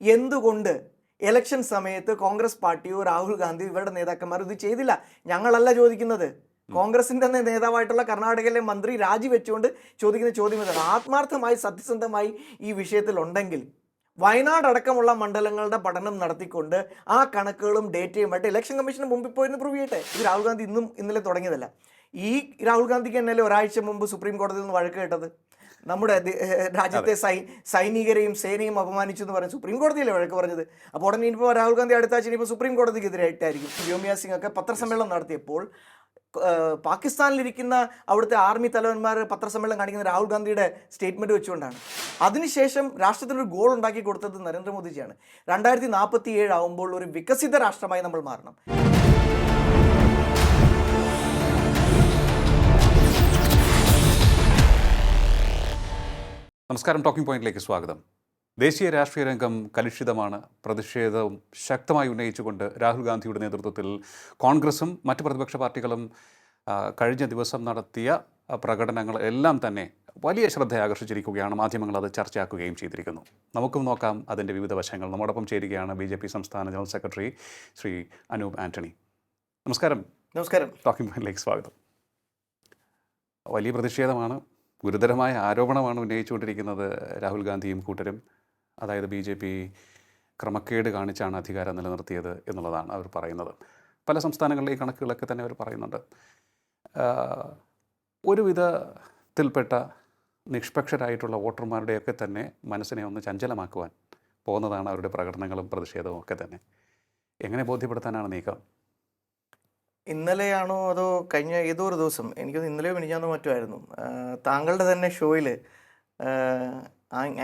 എന്തുകൊണ്ട് ഇലക്ഷൻ സമയത്ത് കോൺഗ്രസ് പാർട്ടിയോ രാഹുൽ ഗാന്ധി ഇവരുടെ നേതാക്കന്മാർ ഇത് ചെയ്തില്ല? ഞങ്ങളല്ല ചോദിക്കുന്നത്. കോൺഗ്രസിന്റെ തന്നെ നേതാവായിട്ടുള്ള കർണാടകയിലെ മന്ത്രി രാജിവെച്ചുകൊണ്ട് ചോദിക്കുന്ന ചോദ്യം ഇതാണ്. ആത്മാർത്ഥമായി സത്യസന്ധമായി ഈ വിഷയത്തിൽ ഉണ്ടെങ്കിൽ വയനാട് അടക്കമുള്ള മണ്ഡലങ്ങളുടെ പഠനം നടത്തിക്കൊണ്ട് ആ കണക്കുകളും ഡേറ്റയുമായിട്ട് ഇലക്ഷൻ കമ്മീഷന് മുമ്പിൽ പോയിരുന്നു പ്രൂവ് ചെയ്യട്ടെ? ഇത് രാഹുൽ ഗാന്ധി ഇന്നും ഇന്നലെ തുടങ്ങിയതല്ല. ഈ രാഹുൽ ഗാന്ധിക്ക് തന്നെയല്ലേ ഒരാഴ്ച മുമ്പ് സുപ്രീം കോടതിയിൽ നിന്ന് വഴക്ക് കേട്ടത്? നമ്മുടെ രാജ്യത്തെ സൈ സൈനികരെയും സേനയും അപമാനിച്ചു എന്ന് പറഞ്ഞ് സുപ്രീം കോടതിയിലെ വഴക്ക് പറഞ്ഞത്? അപ്പോൾ ഉടനെ ഇനിയിപ്പോൾ രാഹുൽ ഗാന്ധി അടുത്ത ആഴ്ച ഇനിയിപ്പോൾ സുപ്രീം കോടതിക്കെതിരായിട്ടായിരിക്കും. വ്യോമിയ സിംഗ് ഒക്കെ പത്രസമ്മേളനം നടത്തിയപ്പോൾ പാകിസ്ഥാനിലിരിക്കുന്ന അവിടുത്തെ ആർമി തലവന്മാർ പത്രസമ്മേളനം കാണിക്കുന്ന രാഹുൽ ഗാന്ധിയുടെ സ്റ്റേറ്റ്മെന്റ് വെച്ചുകൊണ്ടാണ്. അതിനുശേഷം രാഷ്ട്രത്തിനൊരു ഗോൾ ഉണ്ടാക്കി കൊടുത്തത് നരേന്ദ്രമോദിജിയാണ്. രണ്ടായിരത്തി നാൽപ്പത്തി ഏഴ് ആകുമ്പോൾ ഒരു വികസിത രാഷ്ട്രമായി നമ്മൾ മാറണം. നമസ്കാരം ടോക്കിംഗ് പോയിന്റിലേക്ക് സ്വാഗതം. ദേശീയ രാഷ്ട്രീയ രംഗം കലുഷിതമാണ്. പ്രതിഷേധവും ശക്തമായി ഉന്നയിച്ചുകൊണ്ട് രാഹുൽ ഗാന്ധിയുടെ നേതൃത്വത്തിൽ കോൺഗ്രസും മറ്റ് പ്രതിപക്ഷ പാർട്ടികളും കഴിഞ്ഞ ദിവസം നടത്തിയ പ്രകടനങ്ങൾ എല്ലാം തന്നെ വലിയ ശ്രദ്ധ ആകർഷിച്ചിരിക്കുകയാണ്. മാധ്യമങ്ങൾ അത് ചർച്ചയാക്കുകയും ചെയ്തിരിക്കുന്നു. നമുക്കും നോക്കാം അതിന്റെ വിവിധ വശങ്ങൾ. നമ്മോടൊപ്പം ചേരുകയാണ് ബി ജെ പി സംസ്ഥാന ജനറൽ സെക്രട്ടറി ശ്രീ അനൂപ് ആന്റണി നമസ്കാരം. നമസ്കാരം. ടോക്കിംഗ് പോയിന്റിലേക്ക് സ്വാഗതം. വലിയ പ്രതിഷേധമാണ്. ഗുരുതരമായ ആരോപണമാണ് ഉന്നയിച്ചുകൊണ്ടിരിക്കുന്നത് രാഹുൽ ഗാന്ധിയും കൂട്ടരും. അതായത് ബി ജെ പി ക്രമക്കേട് കാണിച്ചാണ് അധികാരം നിലനിർത്തിയത് എന്നുള്ളതാണ് അവർ പറയുന്നത്. പല സംസ്ഥാനങ്ങളിലെ ഈ കണക്കുകളൊക്കെ തന്നെ അവർ പറയുന്നുണ്ട്. ഒരുവിധത്തിൽപ്പെട്ട ഒരു വിധത്തിൽപ്പെട്ട നിഷ്പക്ഷരായിട്ടുള്ള വോട്ടർമാരുടെയൊക്കെ തന്നെ മനസ്സിനെ ഒന്ന് ചഞ്ചലമാക്കുവാൻ പോകുന്നതാണ് അവരുടെ പ്രകടനങ്ങളും പ്രതിഷേധവും ഒക്കെ തന്നെ. എങ്ങനെ ബോധ്യപ്പെടുത്താനാണ് നീക്കം? ഇന്നലെയാണോ അതോ കഴിഞ്ഞ ഏതോ ഒരു ദിവസം? എനിക്കത് ഇന്നലെയോ മിനിഞ്ഞാന്നോ മറ്റോ ആയിരുന്നു താങ്കളുടെ തന്നെ ഷോയിൽ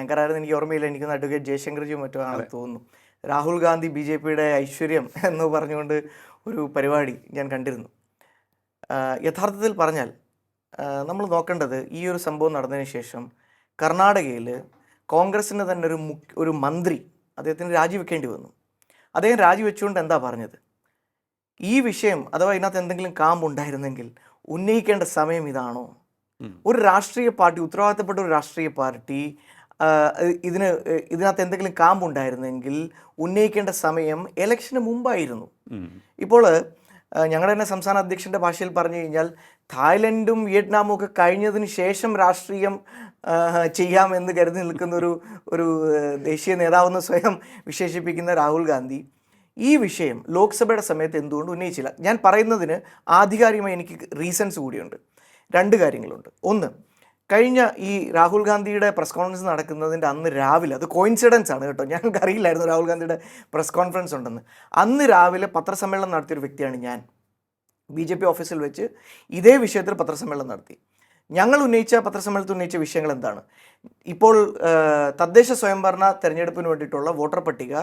ആങ്കർ ആയിരുന്നു എനിക്ക് ഓർമ്മയില്ല. എനിക്ക് അഡ്വക്കേറ്റ് ജയശങ്കർജിയും മറ്റോ ആണെന്ന് തോന്നുന്നു. രാഹുൽ ഗാന്ധി ബി ജെ പിയുടെ ഐശ്വര്യം എന്ന് പറഞ്ഞുകൊണ്ട് ഒരു പരിപാടി ഞാൻ കണ്ടിരുന്നു. യഥാർത്ഥത്തിൽ പറഞ്ഞാൽ നമ്മൾ നോക്കേണ്ടത് ഈ ഒരു സംഭവം നടന്നതിന് ശേഷം കർണാടകയിൽ കോൺഗ്രസിന്റെ തന്നെ ഒരു മുഖ്യ ഒരു മന്ത്രി അദ്ദേഹത്തിന് രാജിവെക്കേണ്ടി വന്നു. അദ്ദേഹം രാജിവെച്ചുകൊണ്ട് എന്താ പറഞ്ഞത്? ഈ വിഷയം അഥവാ ഇതിനകത്ത് എന്തെങ്കിലും കാമ്പ് ഉണ്ടായിരുന്നെങ്കിൽ ഉന്നയിക്കേണ്ട സമയം ഇതാണോ? ഒരു രാഷ്ട്രീയ പാർട്ടി ഉത്തരവാദിത്തപ്പെട്ട ഒരു രാഷ്ട്രീയ പാർട്ടി ഇതിന് ഇതിനകത്ത് എന്തെങ്കിലും കാമ്പ് ഉണ്ടായിരുന്നെങ്കിൽ ഉന്നയിക്കേണ്ട സമയം ഇലക്ഷന് മുമ്പായിരുന്നു. ഇപ്പോൾ ഞങ്ങളുടെ തന്നെ സംസ്ഥാന അധ്യക്ഷന്റെ ഭാഷയിൽ പറഞ്ഞു കഴിഞ്ഞാൽ തായ്ലൻഡും വിയറ്റ്നാമും ഒക്കെ കഴിഞ്ഞതിന് ശേഷം രാഷ്ട്രീയം ചെയ്യാമെന്ന് കരുതി നിൽക്കുന്ന ഒരു ഒരു ദേശീയ നേതാവെന്ന് സ്വയം വിശേഷിപ്പിക്കുന്ന രാഹുൽ ഗാന്ധി. ഈ വിഷയം ലോക്സഭയുടെ സമയത്ത് എന്തുകൊണ്ട് ഉന്നയിച്ചില്ല? ഞാൻ പറയുന്നതിന് ആധികാരികമായി എനിക്ക് റീസൺസ് കൂടിയുണ്ട്. രണ്ട് കാര്യങ്ങളുണ്ട്. ഒന്ന് കഴിഞ്ഞ ഈ രാഹുൽ ഗാന്ധിയുടെ പ്രസ് കോൺഫറൻസ് നടക്കുന്നതിന്റെ അന്ന് രാവിലെ അത് കോയിൻസിഡൻസ് ആണ് കേട്ടോ. ഞങ്ങൾക്ക് അറിയില്ലായിരുന്നു രാഹുൽ ഗാന്ധിയുടെ പ്രസ് കോൺഫറൻസ് ഉണ്ടെന്ന്. അന്ന് രാവിലെ പത്രസമ്മേളനം നടത്തിയൊരു വ്യക്തിയാണ് ഞാൻ. ബി ജെ പി ഓഫീസിൽ വെച്ച് ഇതേ വിഷയത്തിൽ പത്രസമ്മേളനം നടത്തി. ഞങ്ങൾ ഉന്നയിച്ച പത്രസമ്മേളനത്തിൽ ഉന്നയിച്ച വിഷയങ്ങൾ എന്താണ്? ഇപ്പോൾ തദ്ദേശ സ്വയംഭരണ തെരഞ്ഞെടുപ്പിന് വേണ്ടിയിട്ടുള്ള വോട്ടർ പട്ടിക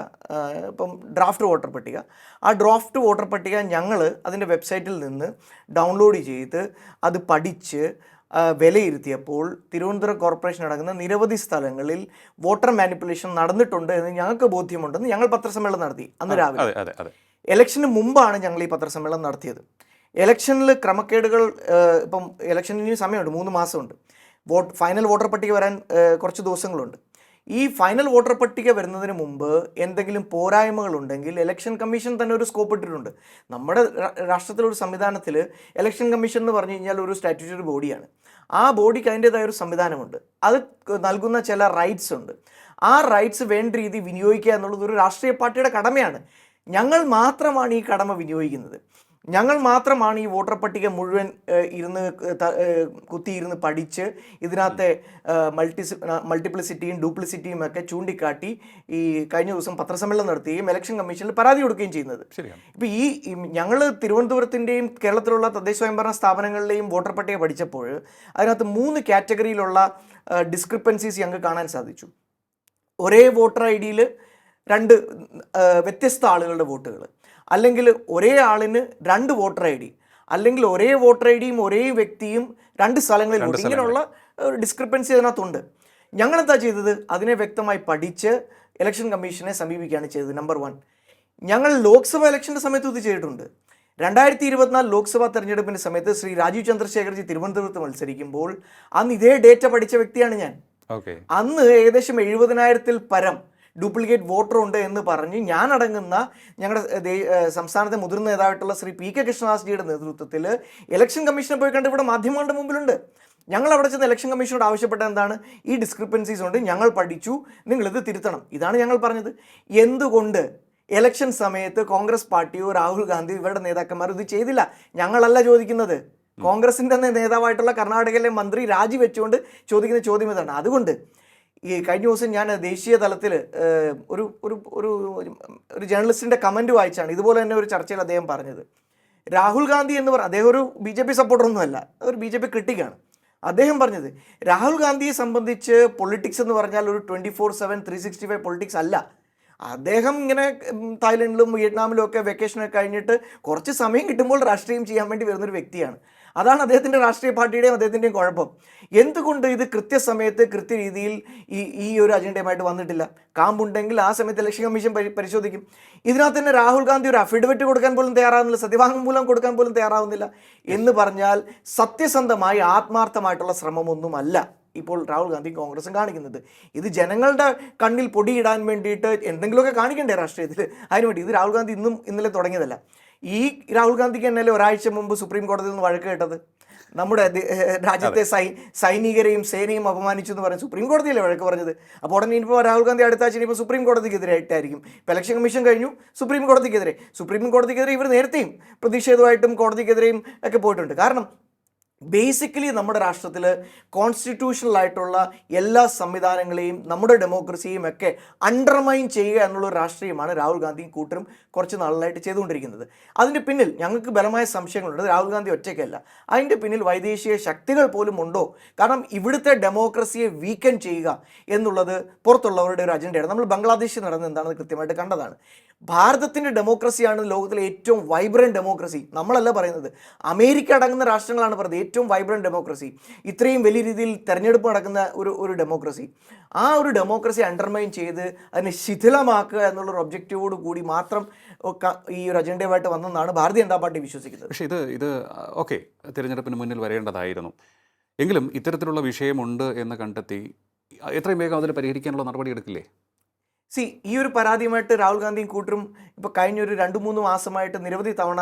ഇപ്പം ഡ്രാഫ്റ്റ് വോട്ടർ പട്ടിക. ആ ഡ്രാഫ്റ്റ് വോട്ടർ പട്ടിക ഞങ്ങൾ അതിന്റെ വെബ്സൈറ്റിൽ നിന്ന് ഡൗൺലോഡ് ചെയ്ത് അത് പഠിച്ച് വിലയിരുത്തിയപ്പോൾ തിരുവനന്തപുരം കോർപ്പറേഷൻ അടങ്ങുന്ന നിരവധി സ്ഥലങ്ങളിൽ വോട്ടർ മാനിപ്പുലേഷൻ നടന്നിട്ടുണ്ട് എന്ന് ഞങ്ങൾക്ക് ബോധ്യമുണ്ടെന്ന് ഞങ്ങൾ പത്രസമ്മേളനം നടത്തി അന്ന് രാവിലെ. ഇലക്ഷന് മുമ്പാണ് ഞങ്ങൾ ഈ പത്രസമ്മേളനം നടത്തിയത്. ഇലക്ഷനിൽ ക്രമക്കേടുകൾ ഇപ്പം ഇലക്ഷന് ഇനി സമയമുണ്ട് മൂന്ന് മാസമുണ്ട്. വോട്ട് ഫൈനൽ വോട്ടർ പട്ടിക വരാൻ കുറച്ച് ദിവസങ്ങളുണ്ട്. ഈ ഫൈനൽ വോട്ടർ പട്ടിക വരുന്നതിന് മുമ്പ് എന്തെങ്കിലും പോരായ്മകളുണ്ടെങ്കിൽ ഇലക്ഷൻ കമ്മീഷൻ തന്നെ ഒരു സ്കോപ്പ് ഇട്ടിട്ടുണ്ട്. നമ്മുടെ രാഷ്ട്രത്തിലൊരു സംവിധാനത്തിൽ ഇലക്ഷൻ കമ്മീഷൻ എന്ന് പറഞ്ഞു കഴിഞ്ഞാൽ ഒരു സ്റ്റാറ്റ്യൂട്ടറി ബോഡിയാണ്. ആ ബോഡിക്ക് അതിന്റെതായ ഒരു സംവിധാനമുണ്ട്. അത് നൽകുന്ന ചില റൈറ്റ്സ് ഉണ്ട്. ആ റൈറ്റ്സ് വേണ്ട രീതി വിനിയോഗിക്കുക എന്നുള്ളത് ഒരു രാഷ്ട്രീയ പാർട്ടിയുടെ കടമയാണ്. ഞങ്ങൾ മാത്രമാണ് ഈ കടമ വിനിയോഗിക്കുന്നത്. ഞങ്ങൾ മാത്രമാണ് ഈ വോട്ടർ പട്ടിക മുഴുവൻ ഇരുന്ന് കുത്തിയിരുന്ന് പഠിച്ച് ഇതിനകത്തെ മൾട്ടി മൾട്ടിപ്ലിസിറ്റിയും ഡ്യൂപ്ലിസിറ്റിയും ഒക്കെ ചൂണ്ടിക്കാട്ടി ഈ കഴിഞ്ഞ ദിവസം പത്രസമ്മേളനം നടത്തുകയും ഇലക്ഷൻ കമ്മീഷനിൽ പരാതി കൊടുക്കുകയും ചെയ്യുന്നത്. ഇപ്പം ഈ ഞങ്ങൾ തിരുവനന്തപുരത്തിന്റെയും കേരളത്തിലുള്ള തദ്ദേശ സ്വയംഭരണ സ്ഥാപനങ്ങളിലെയും വോട്ടർ പട്ടിക പഠിച്ചപ്പോൾ അതിനകത്ത് മൂന്ന് കാറ്റഗറിയിലുള്ള ഡിസ്ക്രിപ്പൻസീസ് ഞങ്ങൾക്ക് കാണാൻ സാധിച്ചു. ഒരേ വോട്ടർ ഐ ഡിയിൽ രണ്ട് വ്യത്യസ്ത ആളുകളുടെ വോട്ടുകൾ അല്ലെങ്കിൽ ഒരേ ആളിന് രണ്ട് വോട്ടർ ഐ ഡി അല്ലെങ്കിൽ ഒരേ വോട്ടർ ഐ ഡിയും ഒരേ വ്യക്തിയും രണ്ട് സ്ഥലങ്ങളിൽ വോട്ട്. ഇങ്ങനെയുള്ള ഡിസ്ക്രിപ്പൻസി അതിനകത്തുണ്ട്. ഞങ്ങളെന്താ ചെയ്തത്? അതിനെ വ്യക്തമായി പഠിച്ച് ഇലക്ഷൻ കമ്മീഷനെ സമീപിക്കുകയാണ് ചെയ്തത്. Number one. ഞങ്ങൾ ലോക്സഭാ ഇലക്ഷന്റെ സമയത്ത് ഇത് ചെയ്തിട്ടുണ്ട്. രണ്ടായിരത്തി ഇരുപത്തിനാല് ലോക്സഭാ തെരഞ്ഞെടുപ്പിന്റെ സമയത്ത് ശ്രീ രാജീവ് ചന്ദ്രശേഖർജി തിരുവനന്തപുരത്ത് മത്സരിക്കുമ്പോൾ അന്ന് ഇതേ ഡേറ്റ പഠിച്ച വ്യക്തിയാണ് ഞാൻ. അന്ന് ഏകദേശം എഴുപതിനായിരത്തിൽ പരം ഡ്യൂപ്ലിക്കേറ്റ് വോട്ടർ ഉണ്ട് എന്ന് പറഞ്ഞ് ഞാനടങ്ങുന്ന ഞങ്ങളുടെ സംസ്ഥാനത്തെ മുതിർന്ന നേതാവായിട്ടുള്ള ശ്രീ പി കെ കൃഷ്ണദാസ്ജിയുടെ നേതൃത്വത്തിൽ ഇലക്ഷൻ കമ്മീഷനെ പോയി കണ്ട് ഇവിടെ മാധ്യമങ്ങളുടെ മുമ്പിലുണ്ട്. ഞങ്ങൾ അവിടെ ചെന്ന് ഇലക്ഷൻ കമ്മീഷനോട് ആവശ്യപ്പെട്ട എന്താണ്? ഈ ഡിസ്ക്രിപ്പൻസീസ് ഉണ്ട്. ഞങ്ങൾ പഠിച്ചു. നിങ്ങളിത് തിരുത്തണം. ഇതാണ് ഞങ്ങൾ പറഞ്ഞത്. എന്തുകൊണ്ട് ഇലക്ഷൻ സമയത്ത് കോൺഗ്രസ് പാർട്ടിയോ രാഹുൽ ഗാന്ധി ഇവരുടെ നേതാക്കന്മാരോ ഇത് ചെയ്തില്ല? ഞങ്ങളല്ല ചോദിക്കുന്നത്. കോൺഗ്രസിന്റെ തന്നെ നേതാവായിട്ടുള്ള കർണാടകയിലെ മന്ത്രി രാജിവെച്ചുകൊണ്ട് ചോദിക്കുന്ന ചോദ്യം ഇതാണ്. അതുകൊണ്ട് ഈ കഴിഞ്ഞ ദിവസം ഞാൻ ദേശീയ തലത്തിൽ ഒരു ഒരു ഒരു ഒരു ജേർണലിസ്റ്റിന്റെ കമന്റ് വായിച്ചാണ് ഇതുപോലെ തന്നെ ഒരു ചർച്ചയിൽ അദ്ദേഹം പറഞ്ഞത്. രാഹുൽ ഗാന്ധി എന്ന് പറഞ്ഞാൽ അദ്ദേഹം ഒരു ബി ജെ പി സപ്പോർട്ടറൊന്നുമല്ല ഒരു ബി ജെ പി ക്രിട്ടിക്കാണ്. അദ്ദേഹം പറഞ്ഞത് രാഹുൽ ഗാന്ധിയെ സംബന്ധിച്ച് പൊളിറ്റിക്സ് എന്ന് പറഞ്ഞാൽ ഒരു twenty four seven three sixty five politics അല്ല. അദ്ദേഹം ഇങ്ങനെ തായ്ലൻഡിലും വിയറ്റ്നാമിലും ഒക്കെ വെക്കേഷനൊക്കെ കഴിഞ്ഞിട്ട് കുറച്ച് സമയം കിട്ടുമ്പോൾ രാഷ്ട്രീയം ചെയ്യാൻ വേണ്ടി വരുന്നൊരു വ്യക്തിയാണ്. അതാണ് അദ്ദേഹത്തിന്റെ രാഷ്ട്രീയ പാർട്ടിയുടെയും അദ്ദേഹത്തിന്റെയും കുഴപ്പം. എന്തുകൊണ്ട് ഇത് കൃത്യസമയത്ത് കൃത്യരീതിയിൽ ഈ ഈ ഒരു അജണ്ടയുമായിട്ട് വന്നിട്ടില്ല? കാമ്പുണ്ടെങ്കിൽ ആ സമയത്ത് ഇലക്ഷൻ കമ്മീഷൻ പരിശോധിക്കും. ഇതിനകത്ത് തന്നെ രാഹുൽ ഗാന്ധി ഒരു അഫിഡവിറ്റ് കൊടുക്കാൻ പോലും തയ്യാറാവുന്നില്ല സത്യവാങ്മൂലം കൊടുക്കാൻ പോലും തയ്യാറാവുന്നില്ല എന്ന് പറഞ്ഞാൽ സത്യസന്ധമായി ആത്മാർത്ഥമായിട്ടുള്ള ശ്രമമൊന്നുമല്ല ഇപ്പോൾ രാഹുൽ ഗാന്ധി കോൺഗ്രസും കാണിക്കുന്നത്. ഇത് ജനങ്ങളുടെ കണ്ണിൽ പൊടിയിടാൻ വേണ്ടിയിട്ട് എന്തെങ്കിലുമൊക്കെ കാണിക്കണ്ടേ രാഷ്ട്രീയത്തിൽ? അതിനുവേണ്ടി ഇത് രാഹുൽ ഗാന്ധി ഇന്നും ഇന്നലെ തുടങ്ങിയതല്ല. ഈ രാഹുൽ ഗാന്ധിക്ക് തന്നെ ഒരാഴ്ച മുമ്പ് സുപ്രീം കോടതിയിൽ നിന്ന് വഴക്ക് കേട്ടത്? നമ്മുടെ രാജ്യത്തെ സൈ സൈനികരെയും സേനയും അപമാനിച്ചു എന്ന് പറഞ്ഞ് സുപ്രീം കോടതിയിലെ വഴക്ക് പറഞ്ഞത്? അപ്പോൾ ഉടനെ ഇനിയിപ്പോൾ രാഹുൽ ഗാന്ധി അടുത്ത ആഴ്ച ഇനിയിപ്പോൾ സുപ്രീം കോടതിക്കെതിരായിട്ടായിരിക്കും ഇപ്പോൾ ഇലക്ഷൻ കമ്മീഷൻ കഴിഞ്ഞു. സുപ്രീം കോടതിക്കെതിരെ സുപ്രീം കോടതിക്കെതിരെ ഇവർ നേരത്തെയും പ്രതിഷേധമായിട്ടും കോടതിക്കെതിരെയും ഒക്കെ പോയിട്ടുണ്ട്. കാരണം ബേസിക്കലി നമ്മുടെ രാഷ്ട്രത്തിൽ കോൺസ്റ്റിറ്റ്യൂഷണൽ ആയിട്ടുള്ള എല്ലാ സംവിധാനങ്ങളെയും നമ്മുടെ ഡെമോക്രസിയും ഒക്കെ അണ്ടർമൈൻ ചെയ്യുക എന്നുള്ള രാഷ്ട്രീയമാണ് രാഹുൽ ഗാന്ധിയും കൂട്ടരും കുറച്ച് നാളിലായിട്ട് ചെയ്തുകൊണ്ടിരിക്കുന്നത്. അതിന്റെ പിന്നിൽ ഞങ്ങൾക്ക് ബലമായ സംശയങ്ങളുണ്ട്. രാഹുൽ ഗാന്ധി ഒറ്റയ്ക്കല്ല. അതിന്റെ പിന്നിൽ വൈദേശിക ശക്തികൾ പോലും ഉണ്ടോ? കാരണം ഇവിടുത്തെ ഡെമോക്രസിയെ വീക്കൻ ചെയ്യുക എന്നുള്ളത് പുറത്തുള്ളവരുടെ ഒരു അജണ്ടയാണ് നമ്മൾ ബംഗ്ലാദേശിൽ നടന്നത് എന്താണെന്ന് കൃത്യമായിട്ട് കണ്ടതാണ്. ഭാരതത്തിന്റെ ഡെമോക്രസിയാണ് ലോകത്തിലെ ഏറ്റവും വൈബ്രന്റ് ഡെമോക്രസി നമ്മളല്ല പറയുന്നത്. അമേരിക്ക അടങ്ങുന്ന രാഷ്ട്രങ്ങളാണ് പറയുന്നത്. ഏറ്റവും വൈബ്രന്റ് ഡെമോക്രസി ഇത്രയും വലിയ രീതിയിൽ തെരഞ്ഞെടുപ്പ് നടക്കുന്ന ഒരു ഒരു ഡെമോക്രസി ആ ഒരു ഡെമോക്രസി അണ്ടർമൈൻ ചെയ്ത് അതിനെ ശിഥിലമാക്കുക എന്നുള്ളൊരു ഒബ്ജക്റ്റീവോട് കൂടി മാത്രം ഈ ഒരു അജണ്ടയുമായിട്ട് വന്നെന്നാണ് ഭാരതീയ ജനതാ പാർട്ടി വിശ്വസിക്കുന്നത്. പക്ഷേ ഇത് ഇത് ഓക്കെ തിരഞ്ഞെടുപ്പിന് മുന്നിൽ വരേണ്ടതായിരുന്നു. എങ്കിലും ഇത്തരത്തിലുള്ള വിഷയമുണ്ട് എന്ന് കണ്ടെത്തി എത്രയും വേഗം അതിൽ പരിഹരിക്കാനുള്ള നടപടി എടുക്കില്ലേ സി ഈ ഒരു പരാതിയുമായിട്ട് രാഹുൽ ഗാന്ധിയും കൂട്ടരും ഇപ്പോൾ കഴിഞ്ഞൊരു രണ്ട് മൂന്ന് മാസമായിട്ട് നിരവധി തവണ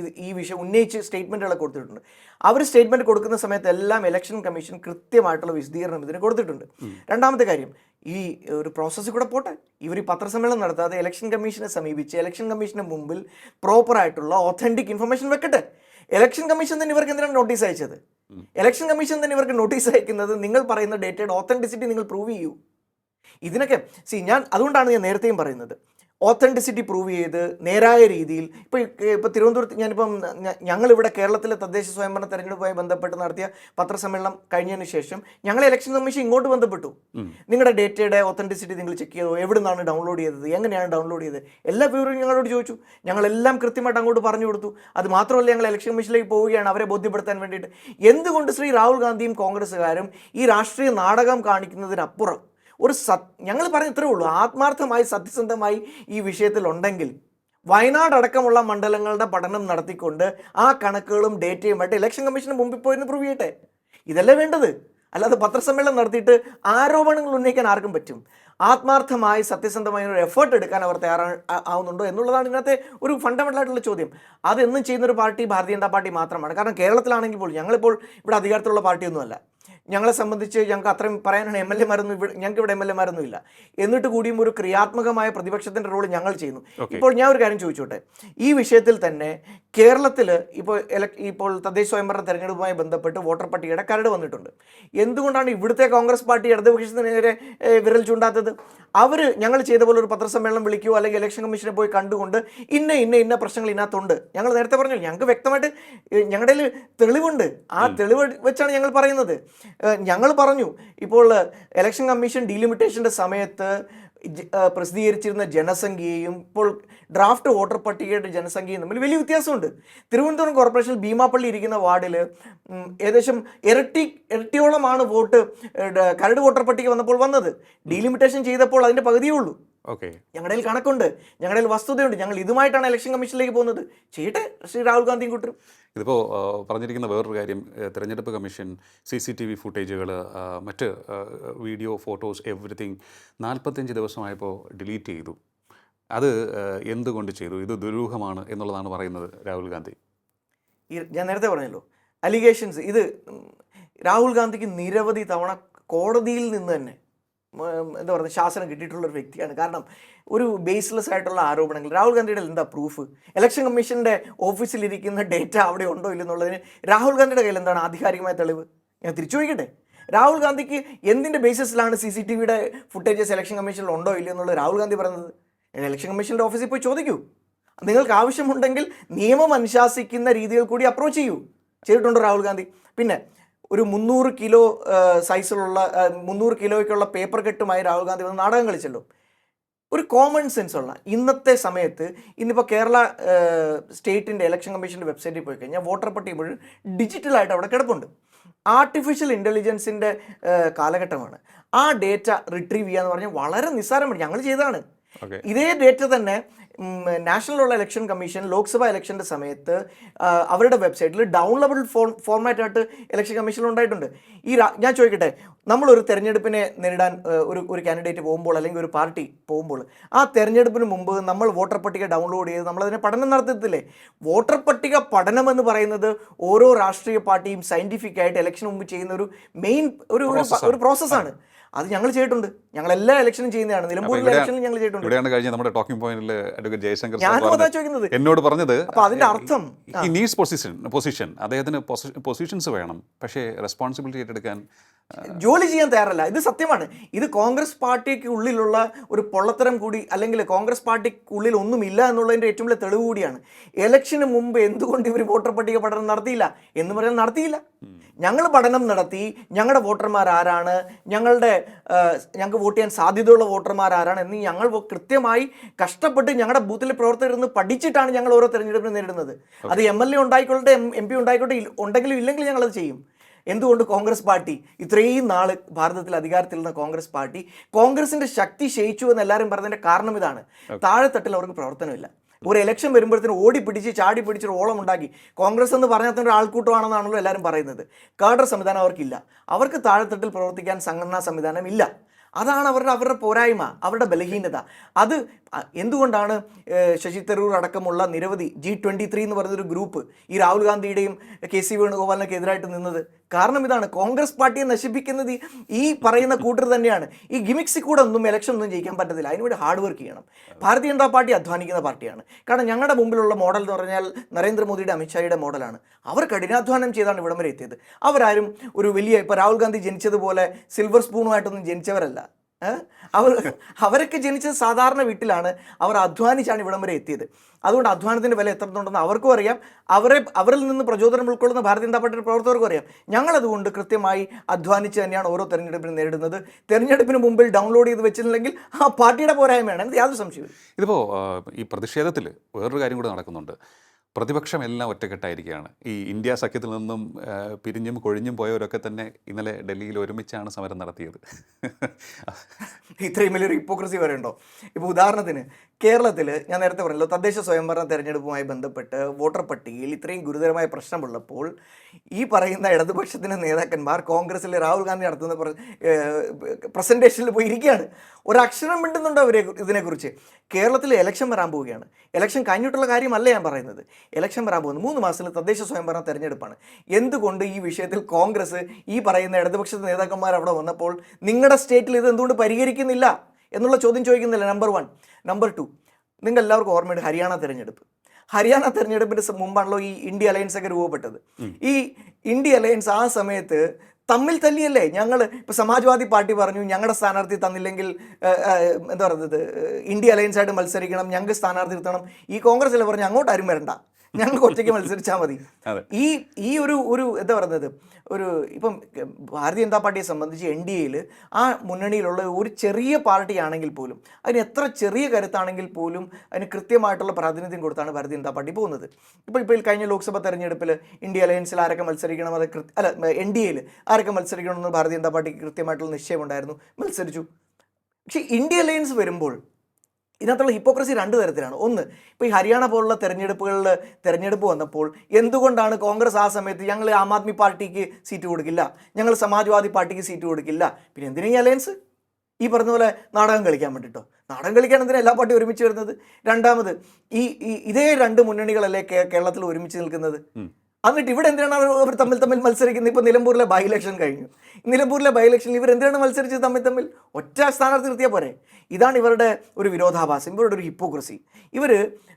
ഇത് ഈ വിഷയം ഉന്നയിച്ച് സ്റ്റേറ്റ്മെന്റുകളൊക്കെ കൊടുത്തിട്ടുണ്ട്. അവർ സ്റ്റേറ്റ്മെന്റ് കൊടുക്കുന്ന സമയത്ത് എല്ലാം ഇലക്ഷൻ കമ്മീഷൻ കൃത്യമായിട്ടുള്ള വിശദീകരണം ഇതിന് കൊടുത്തിട്ടുണ്ട്. രണ്ടാമത്തെ കാര്യം ഈ ഒരു പ്രോസസ്സ് കൂടെ പോട്ടെ. ഇവർ ഈ പത്രസമ്മേളനം നടത്താതെ ഇലക്ഷൻ കമ്മീഷനെ സമീപിച്ച് ഇലക്ഷൻ കമ്മീഷന് മുമ്പിൽ പ്രോപ്പറായിട്ടുള്ള ഒത്തന്റിക് ഇൻഫർമേഷൻ വെക്കട്ടെ. ഇലക്ഷൻ കമ്മീഷൻ തന്നെ ഇവർക്ക് എന്തിനാണ് നോട്ടീസ് അയച്ചത്? ഇലക്ഷൻ കമ്മീഷൻ തന്നെ ഇവർക്ക് നോട്ടീസ് അയക്കുന്നത് നിങ്ങൾ പറയുന്ന ഡേറ്റയുടെ ഓത്തന്റിസിറ്റി നിങ്ങൾ പ്രൂവ് ചെയ്യൂ. ഇതിനൊക്കെ സി ഞാൻ അതുകൊണ്ടാണ് ഞാൻ നേരത്തെയും പറയുന്നത്. ഓത്തന്റിസിറ്റി പ്രൂവ് ചെയ്ത് നേരായ രീതിയിൽ ഇപ്പോൾ ഇപ്പോൾ തിരുവനന്തപുരത്ത് ഞാനിപ്പം ഞങ്ങളിവിടെ കേരളത്തിലെ തദ്ദേശ സ്വയംഭരണ തെരഞ്ഞെടുപ്പുമായി ബന്ധപ്പെട്ട് നടത്തിയ പത്രസമ്മേളനം കഴിഞ്ഞതിന് ശേഷം ഞങ്ങൾ ഇലക്ഷൻ കമ്മീഷൻ ഇങ്ങോട്ട് ബന്ധപ്പെട്ടു. നിങ്ങളുടെ ഡേറ്റയുടെ ഓത്തന്റിസിറ്റി നിങ്ങൾ ചെക്ക് ചെയ്തോ? എവിടെ നിന്നാണ് ഡൗൺലോഡ് ചെയ്തത്? എങ്ങനെയാണ് ഡൗൺലോഡ് ചെയ്തത്? എല്ലാ വിവരവും ഞങ്ങളോട് ചോദിച്ചു. ഞങ്ങളെല്ലാം കൃത്യമായിട്ട് അങ്ങോട്ട് പറഞ്ഞു കൊടുത്തു. അത് മാത്രമല്ല ഞങ്ങൾ ഇലക്ഷൻ കമ്മീഷനിലേക്ക് പോവുകയാണ് അവരെ ബോധ്യപ്പെടുത്താൻ വേണ്ടിയിട്ട്. എന്തുകൊണ്ട് ശ്രീ രാഹുൽ ഗാന്ധിയും കോൺഗ്രസ്സുകാരും ഈ രാഷ്ട്രീയ നാടകം കാണിക്കുന്നതിനപ്പുറം ഒരു സത് ഞങ്ങൾ പറഞ്ഞ ഇത്രേ ഉള്ളൂ. ആത്മാർത്ഥമായി സത്യസന്ധമായി ഈ വിഷയത്തിലുണ്ടെങ്കിൽ വയനാട് അടക്കമുള്ള മണ്ഡലങ്ങളുടെ പഠനം നടത്തിക്കൊണ്ട് ആ കണക്കുകളും ഡേറ്റയുമായിട്ട് ഇലക്ഷൻ കമ്മീഷന് മുമ്പിൽ പോയിരുന്ന് പ്രൂവ് ചെയ്യട്ടെ. ഇതല്ലേ വേണ്ടത്? അല്ലാതെ പത്രസമ്മേളനം നടത്തിയിട്ട് ആരോപണങ്ങൾ ഉന്നയിക്കാൻ ആർക്കും പറ്റും. ആത്മാർത്ഥമായി സത്യസന്ധമായ ഒരു എഫേർട്ട് എടുക്കാൻ അവർ തയ്യാറാ ആവുന്നുണ്ടോ എന്നുള്ളതാണ് ഇതിനകത്തെ ഒരു ഫണ്ടമെന്റൽ ആയിട്ടുള്ള ചോദ്യം. അതെന്നും ചെയ്യുന്ന ഒരു പാർട്ടി ഭാരതീയ ജനതാ പാർട്ടി മാത്രമാണ്. കാരണം കേരളത്തിലാണെങ്കിൽ പോലും ഞങ്ങളിപ്പോൾ ഇവിടെ അധികാരത്തിലുള്ള പാർട്ടിയൊന്നുമല്ല. ഞങ്ങളെ സംബന്ധിച്ച് ഞങ്ങൾക്ക് അത്രയും പറയാനാണ് എം എൽ എമാരൊന്നും ഇവിടെ ഞങ്ങൾക്ക് ഇവിടെ എം എൽ എമാരൊന്നും ഇല്ല എന്നിട്ട് കൂടിയും ഒരു ക്രിയാത്മകമായ പ്രതിപക്ഷത്തിന്റെ റോൾ ഞങ്ങൾ ചെയ്യുന്നു. ഇപ്പോൾ ഞാൻ ഒരു കാര്യം ചോദിച്ചോട്ടെ? ഈ വിഷയത്തിൽ തന്നെ കേരളത്തിൽ ഇപ്പോൾ ഇപ്പോൾ തദ്ദേശ സ്വയംഭരണ തെരഞ്ഞെടുപ്പുമായി ബന്ധപ്പെട്ട് വോട്ടർ പട്ടികയുടെ കരട് വന്നിട്ടുണ്ട്. എന്തുകൊണ്ടാണ് ഇവിടുത്തെ കോൺഗ്രസ് പാർട്ടി ഇടതുപക്ഷത്തിനെതിരെ വിരൽ ചൂണ്ടാത്തത്? അവർ ഞങ്ങൾ ചെയ്ത പോലെ ഒരു പത്രസമ്മേളനം വിളിക്കുകയോ അല്ലെങ്കിൽ ഇലക്ഷൻ കമ്മീഷനെ പോയി കണ്ടുകൊണ്ട് ഇന്ന ഇന്ന ഇന്ന പ്രശ്നങ്ങൾ ഇതിനകത്തുണ്ട്. ഞങ്ങൾ നേരത്തെ പറഞ്ഞു ഞങ്ങൾക്ക് വ്യക്തമായിട്ട് ഞങ്ങളുടെ തെളിവുണ്ട്. ആ തെളിവ് വെച്ചാണ് ഞങ്ങൾ പറയുന്നത്. ഞങ്ങൾ പറഞ്ഞു ഇപ്പോൾ ഇലക്ഷൻ കമ്മീഷൻ ഡീലിമിറ്റേഷന്റെ സമയത്ത് പ്രസിദ്ധീകരിച്ചിരുന്ന ജനസംഖ്യയും ഇപ്പോൾ ഡ്രാഫ്റ്റ് വോട്ടർ പട്ടികയുടെ ജനസംഖ്യയും തമ്മിൽ വലിയ വ്യത്യാസമുണ്ട്. തിരുവനന്തപുരം കോർപ്പറേഷനിൽ ഭീമാപ്പള്ളി ഇരിക്കുന്ന വാർഡിൽ ഏകദേശം ഇരട്ടി ഇരട്ടിയോളമാണ് വോട്ട് കരട് വോട്ടർ പട്ടിക വന്നപ്പോൾ വന്നത്. ഡീലിമിറ്റേഷൻ ചെയ്തപ്പോൾ അതിന്റെ പകുതിയേ ഉള്ളൂ. ഞങ്ങളുടെ കയ്യിൽ കണക്കുണ്ട്. ഞങ്ങളുടെ കയ്യിൽ വസ്തുതയുണ്ട്. ഞങ്ങൾ ഇതുമായിട്ടാണ് ഇലക്ഷൻ കമ്മീഷനിലേക്ക് പോകുന്നത്. ചെയ്യട്ടെ ശ്രീ രാഹുൽ ഗാന്ധിയും കൂട്ടരും. ഇതിപ്പോൾ പറഞ്ഞിരിക്കുന്ന വേറൊരു കാര്യം തെരഞ്ഞെടുപ്പ് commission C C T V ഫുട്ടേജുകൾ മറ്റ് വീഡിയോ ഫോട്ടോസ് എവറിത്തിങ് നാൽപ്പത്തഞ്ച് ദിവസമായപ്പോൾ ഡിലീറ്റ് ചെയ്തു. അത് എന്തുകൊണ്ട് ചെയ്തു? ഇത് ദുരൂഹമാണ് എന്നുള്ളതാണ് പറയുന്നത് രാഹുൽ ഗാന്ധി. ഞാൻ നേരത്തെ പറഞ്ഞല്ലോ അലിഗേഷൻസ് ഇത് രാഹുൽ ഗാന്ധിക്ക് നിരവധി തവണ കോടതിയിൽ നിന്ന് തന്നെ എന്താ പറയുക ശാസനം കിട്ടിയിട്ടുള്ള ഒരു വ്യക്തിയാണ്. കാരണം ഒരു ബേസ്ലെസ് ആയിട്ടുള്ള ആരോപണങ്ങൾ. രാഹുൽ ഗാന്ധിയുടെ എന്താ പ്രൂഫ് ഇലക്ഷൻ കമ്മീഷന്റെ ഓഫീസിലിരിക്കുന്ന ഡേറ്റ അവിടെ ഉണ്ടോ ഇല്ലെന്നുള്ളതിന് രാഹുൽ ഗാന്ധിയുടെ കയ്യിൽ എന്താണ് ആധികാരികമായ തെളിവ്? ഞാൻ തിരിച്ചു ചോദിക്കട്ടെ. രാഹുൽ ഗാന്ധിക്ക് എന്തിന്റെ ബേസിസിലാണ് സി സി ടി വിയുടെ ഫുട്ടേജസ് ഇലക്ഷൻ കമ്മീഷനിൽ ഉണ്ടോ ഇല്ലയോ എന്നുള്ളത് രാഹുൽ ഗാന്ധി പറയുന്നത് ഇലക്ഷൻ കമ്മീഷന്റെ ഓഫീസിൽ പോയി ചോദിക്കൂ. നിങ്ങൾക്ക് ആവശ്യമുണ്ടെങ്കിൽ നിയമം അനുശാസിക്കുന്ന രീതികൾ കൂടി അപ്രോച്ച് ചെയ്യൂ. ചെയ്തിട്ടുണ്ടോ രാഹുൽ ഗാന്ധി? പിന്നെ ഒരു മുന്നൂറ് കിലോ സൈസിലുള്ള മുന്നൂറ് കിലോയ്ക്കുള്ള പേപ്പർ കെട്ടുമായി രാഹുൽ ഗാന്ധി വന്ന് നാടകം കളിച്ചല്ലോ. ഒരു കോമൺ സെൻസ് ഉള്ള ഇന്നത്തെ സമയത്ത് ഇന്നിപ്പോൾ കേരള സ്റ്റേറ്റിന്റെ ഇലക്ഷൻ കമ്മീഷന്റെ വെബ്സൈറ്റിൽ പോയി കഴിഞ്ഞാൽ വോട്ടർ പട്ടിക മുഴുവൻ ഡിജിറ്റലായിട്ട് അവിടെ കിടപ്പുണ്ട്. ആർട്ടിഫിഷ്യൽ ഇന്റലിജൻസിന്റെ കാലഘട്ടമാണ്. ആ ഡേറ്റ റിട്രീവ് ചെയ്യുക എന്ന് പറഞ്ഞാൽ വളരെ നിസ്സാരമാണ്. ഞങ്ങൾ ചെയ്തതാണ്. ഇതേ ഡേറ്റ തന്നെ നാഷണൽ ഇലക്ഷൻ കമ്മീഷൻ ലോക്സഭാ ഇലക്ഷന്റെ സമയത്ത് അവരുടെ വെബ്സൈറ്റിൽ ഡൗൺലോഡബിൾ ഫോം ഫോർമാറ്റായിട്ട് ഇലക്ഷൻ കമ്മീഷൻ ഉണ്ടായിട്ടുണ്ട്. ഈ ഞാൻ ചോദിക്കട്ടെ നമ്മളൊരു തെരഞ്ഞെടുപ്പിനെ നേരിടാൻ ഒരു ഒരു കാൻഡിഡേറ്റ് പോകുമ്പോൾ അല്ലെങ്കിൽ ഒരു പാർട്ടി പോകുമ്പോൾ ആ തെരഞ്ഞെടുപ്പിന് മുമ്പ് നമ്മൾ വോട്ടർ പട്ടിക ഡൗൺലോഡ് ചെയ്ത് നമ്മളതിനെ പഠനം നടത്തത്തില്ലേ വോട്ടർ പട്ടിക പഠനം എന്ന് പറയുന്നത് ഓരോ രാഷ്ട്രീയ പാർട്ടിയും സയന്റിഫിക് ആയിട്ട് ഇലക്ഷൻ മുമ്പ് ചെയ്യുന്ന ഒരു മെയിൻ ഒരു ഒരു പ്രോസസ്സാണ് അത് ഞങ്ങൾ ചെയ്തിട്ടുണ്ട്. ഞങ്ങൾ എല്ലാ ഇലക്ഷനും ചെയ്യുന്നതാണ്. നിലമ്പൂരിലെ ഇലക്ഷനിൽ ഞങ്ങൾ ചെയ്തിട്ടുണ്ട്. ഇവിടെയാണ് കഴിഞ്ഞ നമ്മുടെ ടോക്കിംഗ് പോയിന്റിൽ അഡ്വക്കേറ്റ് ജയശങ്കർ ചോദിക്കുന്നത്. എന്നോട് പറഞ്ഞത് അപ്പൊ അതിന്റെ അർത്ഥം. ഈ നീഡ്സ് പൊസിഷൻ പൊസിഷൻ അദ്ദേഹത്തിന് പൊസിഷൻസ് വേണം. പക്ഷേ റെസ്പോൺസിബിലിറ്റി ഏറ്റെടുക്കാൻ ജോലി ചെയ്യാൻ തയ്യാറല്ല. ഇത് സത്യമാണ്. ഇത് കോൺഗ്രസ് പാർട്ടിക്ക് ഉള്ളിലുള്ള ഒരു പൊള്ളത്തരം കൂടി അല്ലെങ്കിൽ കോൺഗ്രസ് പാർട്ടിക്ക് ഉള്ളിൽ ഒന്നുമില്ല എന്നുള്ളതിന്റെ ഏറ്റവും വലിയ തെളിവ് കൂടിയാണ്. ഇലക്ഷന് മുമ്പ് എന്തുകൊണ്ട് ഇവർ വോട്ടർ പട്ടിക പഠനം നടത്തിയില്ല? എന്ന് പറയാൻ നടത്തിയില്ല. ഞങ്ങൾ പഠനം നടത്തി ഞങ്ങളുടെ വോട്ടർമാർ ആരാണ് ഞങ്ങളുടെ ഞങ്ങൾക്ക് വോട്ട് ചെയ്യാൻ സാധ്യതയുള്ള വോട്ടർമാർ ആരാണ് എന്ന് ഞങ്ങൾ കൃത്യമായി കഷ്ടപ്പെട്ട് ഞങ്ങളുടെ ബൂത്തിൽ പ്രവർത്തകർ നിന്ന് പഠിച്ചിട്ടാണ് ഞങ്ങൾ ഓരോ തെരഞ്ഞെടുപ്പിനെ നേരിടുന്നത്. അത് എം എൽ എ ഉണ്ടായിക്കോട്ടെ എം പി ഉണ്ടായിക്കോട്ടെ ഉണ്ടെങ്കിലും ഇല്ലെങ്കിലും ഞങ്ങളത് ചെയ്യും. എന്തുകൊണ്ട് കോൺഗ്രസ് പാർട്ടി ഇത്രയും നാൾ ഭാരതത്തിൽ അധികാരത്തിൽ നിന്ന കോൺഗ്രസ് പാർട്ടി കോൺഗ്രസിന്റെ ശക്തി ക്ഷയിച്ചു എന്ന് എല്ലാവരും പറഞ്ഞതിന്റെ കാരണം ഇതാണ്. താഴെത്തട്ടിൽ അവർക്ക് പ്രവർത്തനമില്ല. ഒരു ഇലക്ഷൻ വരുമ്പോഴത്തേനും ഓടി പിടിച്ച് ചാടി പിടിച്ചൊരു ഓളം ഉണ്ടാക്കി കോൺഗ്രസ് എന്ന് പറഞ്ഞാൽ തന്നെ ഒരു ആൾക്കൂട്ടമാണെന്നാണല്ലോ എല്ലാവരും പറയുന്നത്. കാഡർ സംവിധാനം അവർക്കില്ല. അവർക്ക് താഴെത്തട്ടിൽ പ്രവർത്തിക്കാൻ സംഘടനാ സംവിധാനം ഇല്ല. അതാണ് അവരുടെ അവരുടെ പോരായ്മ അവരുടെ ബലഹീനത. അത് എന്തുകൊണ്ടാണ് ശശി തരൂർ അടക്കമുള്ള നിരവധി ജി ട്വന്റി ത്രീ എന്ന് പറയുന്നൊരു ഗ്രൂപ്പ് ഈ രാഹുൽ ഗാന്ധിയുടെയും കെ സി വേണുഗോപാലിനൊക്കെ എതിരായിട്ട് നിന്നത്? കാരണം ഇതാണ് കോൺഗ്രസ് പാർട്ടിയെ നശിപ്പിക്കുന്നത് ഈ- പറയുന്ന കൂട്ടർ തന്നെയാണ്. ഈ ഗിമിക്സിൽ കൂടെ ഒന്നും ഇലക്ഷൻ ഒന്നും ജയിക്കാൻ പറ്റത്തില്ല. അതിനുവേണ്ടി ഹാർഡ് വർക്ക് ചെയ്യണം. ഭാരതീയ ജനതാ പാർട്ടി അധ്വാനിക്കുന്ന പാർട്ടിയാണ്. കാരണം ഞങ്ങളുടെ മുമ്പിലുള്ള മോഡൽ എന്ന് പറഞ്ഞാൽ നരേന്ദ്രമോദിയുടെ അമിത്ഷായുടെ മോഡലാണ്. അവർ കഠിനാധ്വാനം ചെയ്താണ് ഇവിടം വരെ എത്തിയത്. അവരാരും ഒരു വലിയ ഇപ്പോൾ രാഹുൽ ഗാന്ധി ജനിച്ചതുപോലെ സിൽവർ സ്പൂണുമായിട്ടൊന്നും ജനിച്ചവരല്ല? അവർ അവരൊക്കെ ജനിച്ചത് സാധാരണ വീട്ടിലാണ്. അവർ അധ്വാനിച്ചാണ് ഇവിടം വരെ എത്തിയത്. അതുകൊണ്ട് അധ്വാനത്തിന്റെ വില എത്രത്തുണ്ടെന്ന് അവർക്കും അറിയാം. അവരെ അവരിൽ നിന്ന് പ്രചോദനം ഉൾക്കൊള്ളുന്ന ഭാരതീയ ജനതാ പാർട്ടിയുടെ പ്രവർത്തകർക്കും അറിയാം. ഞങ്ങളതുകൊണ്ട് കൃത്യമായി അധ്വാനിച്ച് തന്നെയാണ് ഓരോ തെരഞ്ഞെടുപ്പിനും നേരിടുന്നത്. തെരഞ്ഞെടുപ്പിന് മുമ്പിൽ ഡൗൺലോഡ് ചെയ്ത് വെച്ചില്ലെങ്കിൽ ആ പാർട്ടിയുടെ പോരായ്മയാണ്. യാതൊരു സംശയവും ഇതിപ്പോൾ ഈ പ്രതിഷേധത്തിൽ വേറൊരു കാര്യം കൂടെ നടക്കുന്നുണ്ട്. പ്രതിപക്ഷം എല്ലാം ഒറ്റക്കെട്ടായിരിക്കുകയാണ്. ഈ ഇന്ത്യ സഖ്യത്തിൽ നിന്നും പിരിഞ്ഞും കൊഴിഞ്ഞും പോയവരൊക്കെ തന്നെ ഇന്നലെ ഡൽഹിയിൽ ഒരുമിച്ചാണ് സമരം നടത്തിയത്. ഇത്രയും വലിയൊരു ഹിപ്പോക്രസി വരെ ഉണ്ടോ? ഇപ്പോൾ ഉദാഹരണത്തിന് കേരളത്തിൽ ഞാൻ നേരത്തെ പറഞ്ഞല്ലോ തദ്ദേശ സ്വയംഭരണ തെരഞ്ഞെടുപ്പുമായി ബന്ധപ്പെട്ട് വോട്ടർ പട്ടികയിൽ ഇത്രയും ഗുരുതരമായ പ്രശ്നമുള്ളപ്പോൾ ഈ പറയുന്ന ഇടതുപക്ഷത്തിന്റെ നേതാക്കന്മാർ കോൺഗ്രസ്സിലെ രാഹുൽ ഗാന്ധി നടത്തുന്ന പ്രസന്റേഷനിൽ പോയി ഇരിക്കുകയാണ് ഒരക്ഷരം മിണ്ടുന്നുണ്ടോ അവരെ ഇതിനെക്കുറിച്ച്? കേരളത്തിൽ ഇലക്ഷൻ വരാൻ പോവുകയാണ്. ഇലക്ഷൻ കഴിഞ്ഞിട്ടുള്ള കാര്യമല്ല ഞാൻ പറയുന്നത്. ഇലക്ഷൻ വരാൻ പോകുന്നത് മൂന്ന് മാസത്തിൽ തദ്ദേശ സ്വയംഭരണ തെരഞ്ഞെടുപ്പാണ്. എന്തുകൊണ്ട് ഈ വിഷയത്തിൽ കോൺഗ്രസ് ഈ പറയുന്ന ഇടതുപക്ഷ നേതാക്കന്മാർ അവിടെ വന്നപ്പോൾ നിങ്ങളുടെ സ്റ്റേറ്റിൽ ഇത് എന്തുകൊണ്ട് പരിഹരിക്കുന്നില്ല എന്നുള്ള ചോദ്യം ചോദിക്കുന്നില്ല നമ്പർ വൺ നമ്പർ ടു നിങ്ങൾ എല്ലാവർക്കും ഓർമ്മയുണ്ട് ഹരിയാന തെരഞ്ഞെടുപ്പ്. ഹരിയാന തെരഞ്ഞെടുപ്പിന് മുമ്പാണല്ലോ ഈ ഇന്ത്യ അലയൻസ് ഒക്കെ രൂപപ്പെട്ടത്. ഈ ഇന്ത്യ അലയൻസ് ആ സമയത്ത് തമ്മിൽ തല്ലിയല്ലേ? ഞങ്ങൾ ഇപ്പോൾ സമാജ്വാദി പാർട്ടി പറഞ്ഞു ഞങ്ങളുടെ സ്ഥാനാർത്ഥി തന്നില്ലെങ്കിൽ എന്താ പറയുന്നത് ഇന്ത്യ അലയൻസ് ആയിട്ട് മത്സരിക്കണം ഞങ്ങൾക്ക് സ്ഥാനാർത്ഥി നിർത്തണം. ഈ കോൺഗ്രസ് അല്ലേ പറഞ്ഞു അങ്ങോട്ട് ആരും വരണ്ട. ഞങ്ങൾക്ക് ഒറ്റയ്ക്ക് മത്സരിച്ചാൽ മതി. ഈ ഈ ഒരു ഒരു എന്താ പറയുന്നത്? ഒരു ഇപ്പം ഭാരതീയ ജനതാ പാർട്ടിയെ സംബന്ധിച്ച് എൻ ഡി എയിൽ ആ മുന്നണിയിലുള്ള ഒരു ചെറിയ പാർട്ടിയാണെങ്കിൽ പോലും അതിന് എത്ര ചെറിയ കരുത്താണെങ്കിൽ പോലും അതിന് കൃത്യമായിട്ടുള്ള പ്രാതിനിധ്യം കൊടുത്താണ് ഭാരതീയ ജനതാ പാർട്ടി പോകുന്നത്. ഇപ്പോൾ ഇപ്പോൾ കഴിഞ്ഞ ലോക്സഭാ തെരഞ്ഞെടുപ്പിൽ ഇന്ത്യ അലയൻസിൽ ആരൊക്കെ മത്സരിക്കണം അത് കൃത്യ അല്ല എൻ ഡി എയിൽ ആരൊക്കെ മത്സരിക്കണമെന്ന് ഭാരതീയ ജനതാ പാർട്ടിക്ക് കൃത്യമായിട്ടുള്ള നിശ്ചയമുണ്ടായിരുന്നു. മത്സരിച്ചു. പക്ഷേ ഇന്ത്യ അലയൻസ് വരുമ്പോൾ ഇതിനകത്തുള്ള ഹിപ്പോക്രസി രണ്ട് തരത്തിലാണ്. ഒന്ന് ഇപ്പോൾ ഈ ഹരിയാന പോലുള്ള തെരഞ്ഞെടുപ്പുകളിൽ തെരഞ്ഞെടുപ്പ് വന്നപ്പോൾ എന്തുകൊണ്ടാണ് കോൺഗ്രസ് ആ സമയത്ത് ഞങ്ങൾ ആം ആദ്മി പാർട്ടിക്ക് സീറ്റ് കൊടുക്കില്ല? ഞങ്ങൾ സമാജ്വാദി പാർട്ടിക്ക് സീറ്റ് കൊടുക്കില്ല. പിന്നെ എന്തിനാ ഈ അലയൻസ് ഈ പറഞ്ഞ പോലെ നാടകം കളിക്കാൻ വേണ്ടിയിട്ടോ നാടകം കളിക്കാൻ എന്തിനാ എല്ലാ പാർട്ടിയും ഒരുമിച്ച് വരുന്നത്? രണ്ടാമത് ഈ ഇതേ രണ്ട് മുന്നണികളല്ലേ കേരളത്തിൽ ഒരുമിച്ച് നിൽക്കുന്നത്? എന്നിട്ട് ഇവിടെ എന്തിനാണ് അവർ തമ്മിൽ തമ്മിൽ മത്സരിക്കുന്നത്? ഇപ്പോൾ നിലമ്പൂരിലെ ബൈ ഇലക്ഷൻ കഴിഞ്ഞു. നിലമ്പൂരിലെ ബൈ ഇലക്ഷനിൽ ഇവർ എന്തിനാണ് മത്സരിച്ചത് തമ്മിൽ തമ്മിൽ? ഒറ്റ സ്ഥാനാർത്ഥി നിർത്തിയാൽ പോരെ. ഇതാണ് ഇവരുടെ ഒരു വിരോധാഭാസം ഇവരുടെ ഒരു ഹിപ്പോക്രസി ഇവർ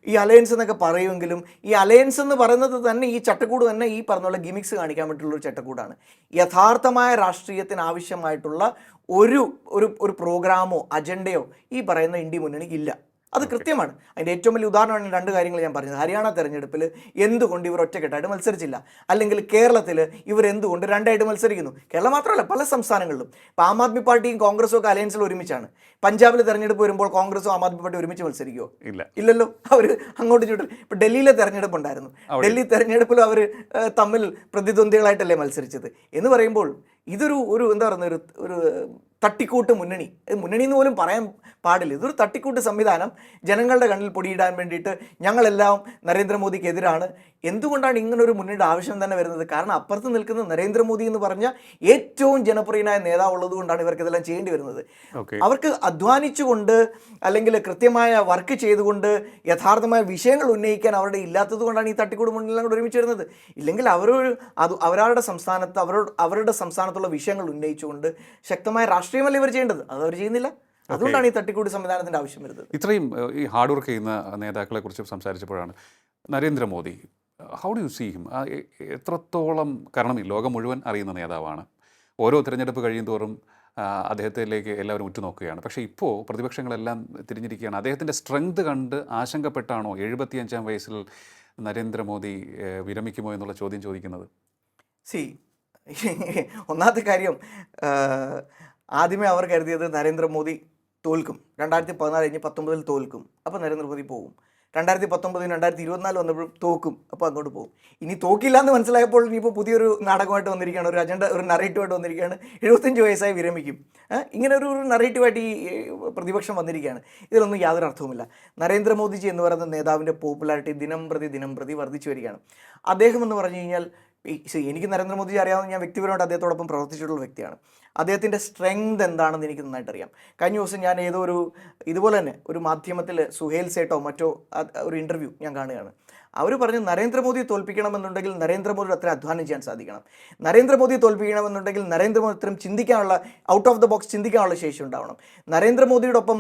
ഈ അലയൻസ് എന്നൊക്കെ പറയുമെങ്കിലും ഈ അലയൻസ് എന്ന് പറയുന്നത് തന്നെ ഈ ചട്ടക്കൂട് തന്നെ ഈ പറഞ്ഞുള്ള ഗിമിക്സ് കാണിക്കാൻ വേണ്ടിയിട്ടുള്ള ഒരു ചട്ടക്കൂടാണ്. യഥാർത്ഥമായ രാഷ്ട്രീയത്തിന് ആവശ്യമായിട്ടുള്ള ഒരു ഒരു ഒരു പ്രോഗ്രാമോ അജണ്ടയോ ഈ പറയുന്ന ഇന്ത്യ മുന്നണിക്ക് ഇല്ല. അത് കൃത്യമാണ്. അതിന്റെ ഏറ്റവും വലിയ ഉദാഹരണമാണ് രണ്ട് കാര്യങ്ങൾ ഞാൻ പറഞ്ഞത്. ഹരിയാന തെരഞ്ഞെടുപ്പിൽ എന്തുകൊണ്ട് ഇവർ ഒറ്റക്കെട്ടായിട്ട് മത്സരിച്ചില്ല? അല്ലെങ്കിൽ കേരളത്തിൽ ഇവർ എന്തുകൊണ്ട് രണ്ടായിട്ട് മത്സരിക്കുന്നു? കേരളം മാത്രമല്ല പല സംസ്ഥാനങ്ങളിലും. ഇപ്പോൾ ആം ആദ്മി പാർട്ടിയും കോൺഗ്രസും ഒക്കെ അലയൻസിൽ ഒരുമിച്ചാണ്. പഞ്ചാബിൽ തെരഞ്ഞെടുപ്പ് വരുമ്പോൾ കോൺഗ്രസും ആം ആദ്മി പാർട്ടി ഒരുമിച്ച് മത്സരിക്കുമോ ഇല്ല. ഇല്ലല്ലോ. അവർ അങ്ങോട്ട് ചുട്ടില്ല ഇപ്പോൾ ഡൽഹിയിലെ തെരഞ്ഞെടുപ്പ് ഉണ്ടായിരുന്നു. ഡൽഹി തെരഞ്ഞെടുപ്പിലും അവർ തമ്മിൽ പ്രതിദ്വന്ദികളായിട്ടല്ലേ മത്സരിച്ചത്? എന്ന് പറയുമ്പോൾ ഇതൊരു ഒരു എന്താ പറയുന്ന ഒരു ഒരു തട്ടിക്കൂട്ട് മുന്നണി. മുന്നണി എന്ന് പോലും പറയാൻ പാടില്ല. ഇതൊരു തട്ടിക്കൂട്ട് സംവിധാനം ജനങ്ങളുടെ കണ്ണിൽ പൊടിയിടാൻ വേണ്ടിയിട്ട് ഞങ്ങളെല്ലാം നരേന്ദ്രമോദിക്കെതിരാണ്. എന്തുകൊണ്ടാണ് ഇങ്ങനൊരു മുന്നണിയുടെ ആവശ്യം തന്നെ വരുന്നത്? കാരണം അപ്പുറത്ത് നിൽക്കുന്ന നരേന്ദ്രമോദി എന്ന് പറഞ്ഞ ഏറ്റവും ജനപ്രിയനായ നേതാവ് ഉള്ളത് കൊണ്ടാണ് ഇവർക്ക് ഇതെല്ലാം ചെയ്യേണ്ടി വരുന്നത്. അവർക്ക് അധ്വാനിച്ചുകൊണ്ട് അല്ലെങ്കിൽ കൃത്യമായ വർക്ക് ചെയ്തുകൊണ്ട് യഥാർത്ഥമായ വിഷയങ്ങൾ ഉന്നയിക്കാൻ അവരുടെ ഇല്ലാത്തത് കൊണ്ടാണ് ഈ തട്ടിക്കൂട് മുന്നിലെല്ലാം കൂടെ ഒരുമിച്ച് വരുന്നത്. ഇല്ലെങ്കിൽ അവർ അത് അവരവരുടെ സംസ്ഥാനത്ത് അവരോട് അവരുടെ സംസ്ഥാനത്തുള്ള വിഷയങ്ങൾ ഉന്നയിച്ചുകൊണ്ട് ശക്തമായ രാഷ്ട്രീയമല്ല ഇവർ ചെയ്യേണ്ടത്. അത് അവർ ചെയ്യുന്നില്ല. അതുകൊണ്ടാണ് ഈ തട്ടിക്കൂടി സംവിധാനത്തിന്റെ ആവശ്യം വരുന്നത്. ഇത്രയും ഈ ഹാർഡ് വർക്ക് ചെയ്യുന്ന നേതാക്കളെ കുറിച്ച് സംസാരിച്ചപ്പോഴാണ് Narendra Modi how do you see him? എത്രത്തോളം കാരണം ഈ ലോകം മുഴുവൻ അറിയുന്ന നേതാവാണ്. ഓരോ തിരഞ്ഞെടുപ്പ് കഴിയും തോറും അദ്ദേഹത്തിലേക്ക് എല്ലാവരും ഉറ്റുനോക്കുകയാണ്. പക്ഷേ ഇപ്പോൾ പ്രതിപക്ഷങ്ങളെല്ലാം തിരിഞ്ഞിരിക്കുകയാണ്. അദ്ദേഹത്തിന്റെ സ്ട്രെങ്ത് കണ്ട് ആശങ്കപ്പെട്ടാണോ എഴുപത്തിയഞ്ചാം വയസ്സിൽ നരേന്ദ്രമോദി വിരമിക്കുമോ എന്നുള്ള ചോദ്യം ചോദിക്കുന്നത്? സി ഒന്നാമത്തെ കാര്യം ആദ്യമേ അവർ കരുതിയത് നരേന്ദ്രമോദി തോൽക്കും. രണ്ടായിരത്തി പതിനാല് കഴിഞ്ഞ് പത്തൊമ്പതിൽ തോൽക്കും. അപ്പോൾ നരേന്ദ്രമോദി പോകും രണ്ടായിരത്തി പത്തൊമ്പതിന് രണ്ടായിരത്തി ഇരുപത്തിനാല് വന്നപ്പോഴും തോക്കും. അപ്പോൾ അങ്ങോട്ട് പോകും ഇനി തോക്കില്ല എന്ന് മനസ്സിലായപ്പോൾ ഇനിയിപ്പോൾ പുതിയൊരു നാടകമായിട്ട് വന്നിരിക്കുകയാണ്. ഒരു അജണ്ട ഒരു നറേറ്റീവായിട്ട് വന്നിരിക്കുകയാണ്. എഴുപത്തഞ്ച് വയസ്സായി വിരമിക്കും? ഇങ്ങനെ ഒരു ഒരു നറേറ്റീവായിട്ട് ഈ പ്രതിപക്ഷം വന്നിരിക്കുകയാണ്. ഇതിലൊന്നും യാതൊരു അർത്ഥവുമില്ല. നരേന്ദ്രമോദിജി എന്ന് പറയുന്ന നേതാവിന്റെ പോപ്പുലാരിറ്റി ദിനം പ്രതി ദിനം പ്രതി വർദ്ധിച്ചു വരികയാണ്. അദ്ദേഹം എന്ന് പറഞ്ഞു കഴിഞ്ഞാൽ എനിക്ക് നരേന്ദ്രമോദിജി അറിയാവുന്ന ഞാൻ വ്യക്തിപരമായിട്ട് അദ്ദേഹത്തോടൊപ്പം പ്രവർത്തിച്ചിട്ടുള്ള വ്യക്തിയാണ്. അദ്ദേഹത്തിന്റെ സ്ട്രെങ്ത് എന്താണെന്ന് എനിക്ക് നന്നായിട്ട് അറിയാം കഴിഞ്ഞ ദിവസം ഞാൻ ഏതോ ഒരു ഇതുപോലെ തന്നെ ഒരു മാധ്യമത്തിൽ സുഹേൽ സേട്ടോ മറ്റോ ഒരു ഇന്റർവ്യൂ ഞാൻ കാണുകയാണ്. അവർ പറഞ്ഞു നരേന്ദ്രമോദിയെ തോൽപ്പിക്കണമെന്നുണ്ടെങ്കിൽ നരേന്ദ്രമോദിയുടെ അത്ര അധ്വാനം ചെയ്യാൻ സാധിക്കണം. നരേന്ദ്രമോദിയെ തോൽപ്പിക്കണമെന്നുണ്ടെങ്കിൽ നരേന്ദ്രമോദി അത്രയും ചിന്തിക്കാനുള്ള ഔട്ട് ഓഫ് ദ ബോക്സ് ചിന്തിക്കാനുള്ള ശേഷി ഉണ്ടാവണം. നരേന്ദ്രമോദിയോടൊപ്പം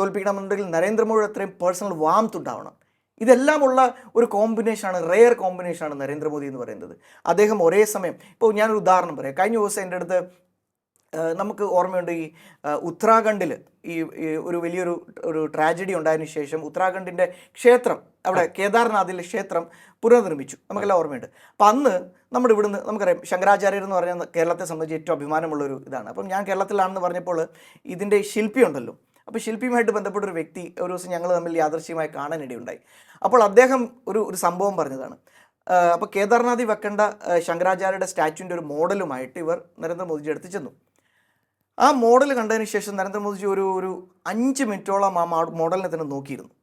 തോൽപ്പിക്കണമെന്നുണ്ടെങ്കിൽ നരേന്ദ്രമോദിയുടെ അത്രയും പേഴ്സണൽ വാംത്ത് ഉണ്ടാവണം. ഇതെല്ലാമുള്ള ഒരു കോമ്പിനേഷനാണ് റെയർ കോമ്പിനേഷനാണ് നരേന്ദ്രമോദി എന്ന് പറയുന്നത്. അദ്ദേഹം ഒരേ സമയം ഇപ്പോൾ ഞാനൊരു ഉദാഹരണം പറയാം. കഴിഞ്ഞ ദിവസം എന്റെ അടുത്ത് നമുക്ക് ഓർമ്മയുണ്ട് ഈ ഉത്തരാഖണ്ഡിൽ ഈ ഒരു വലിയൊരു ഒരു ട്രാജഡി ഉണ്ടായതിനു ശേഷം ഉത്തരാഖണ്ഡിന്റെ ക്ഷേത്രം അവിടെ കേദാർനാഥിലെ ക്ഷേത്രം പുനർനിർമ്മിച്ചു. നമുക്കെല്ലാം ഓർമ്മയുണ്ട്. അപ്പം അന്ന് നമ്മുടെ ഇവിടുന്ന് നമുക്കറിയാം ശങ്കരാചാര്യർ എന്ന് പറഞ്ഞാൽ കേരളത്തെ സംബന്ധിച്ച് ഏറ്റവും അഭിമാനമുള്ളൊരു ഇതാണ്. അപ്പം ഞാൻ കേരളത്തിലാണെന്ന് പറഞ്ഞപ്പോൾ ഇതിന്റെ ശില്പി ഉണ്ടല്ലോ. അപ്പോൾ ശില്പിയുമായിട്ട് ബന്ധപ്പെട്ട ഒരു വ്യക്തി ഒരു ദിവസം ഞങ്ങൾ തമ്മിൽ യാദൃശ്യമായി കാണാനിടയുണ്ടായി അപ്പോൾ അദ്ദേഹം ഒരു ഒരു സംഭവം പറഞ്ഞതാണ്. അപ്പോൾ കേദാർനാഥി വെക്കേണ്ട ശങ്കരാചാര്യയുടെ സ്റ്റാച്യുവിന്റെ ഒരു മോഡലുമായിട്ട് ഇവർ നരേന്ദ്രമോദിജി അടുത്ത് ചെന്നു. ആ മോഡൽ കണ്ടതിന് ശേഷം നരേന്ദ്രമോദിജി ഒരു ഒരു അഞ്ച് മിനിറ്റോളം ആ മോഡലിനെ തന്നെ നോക്കിയിരുന്നു.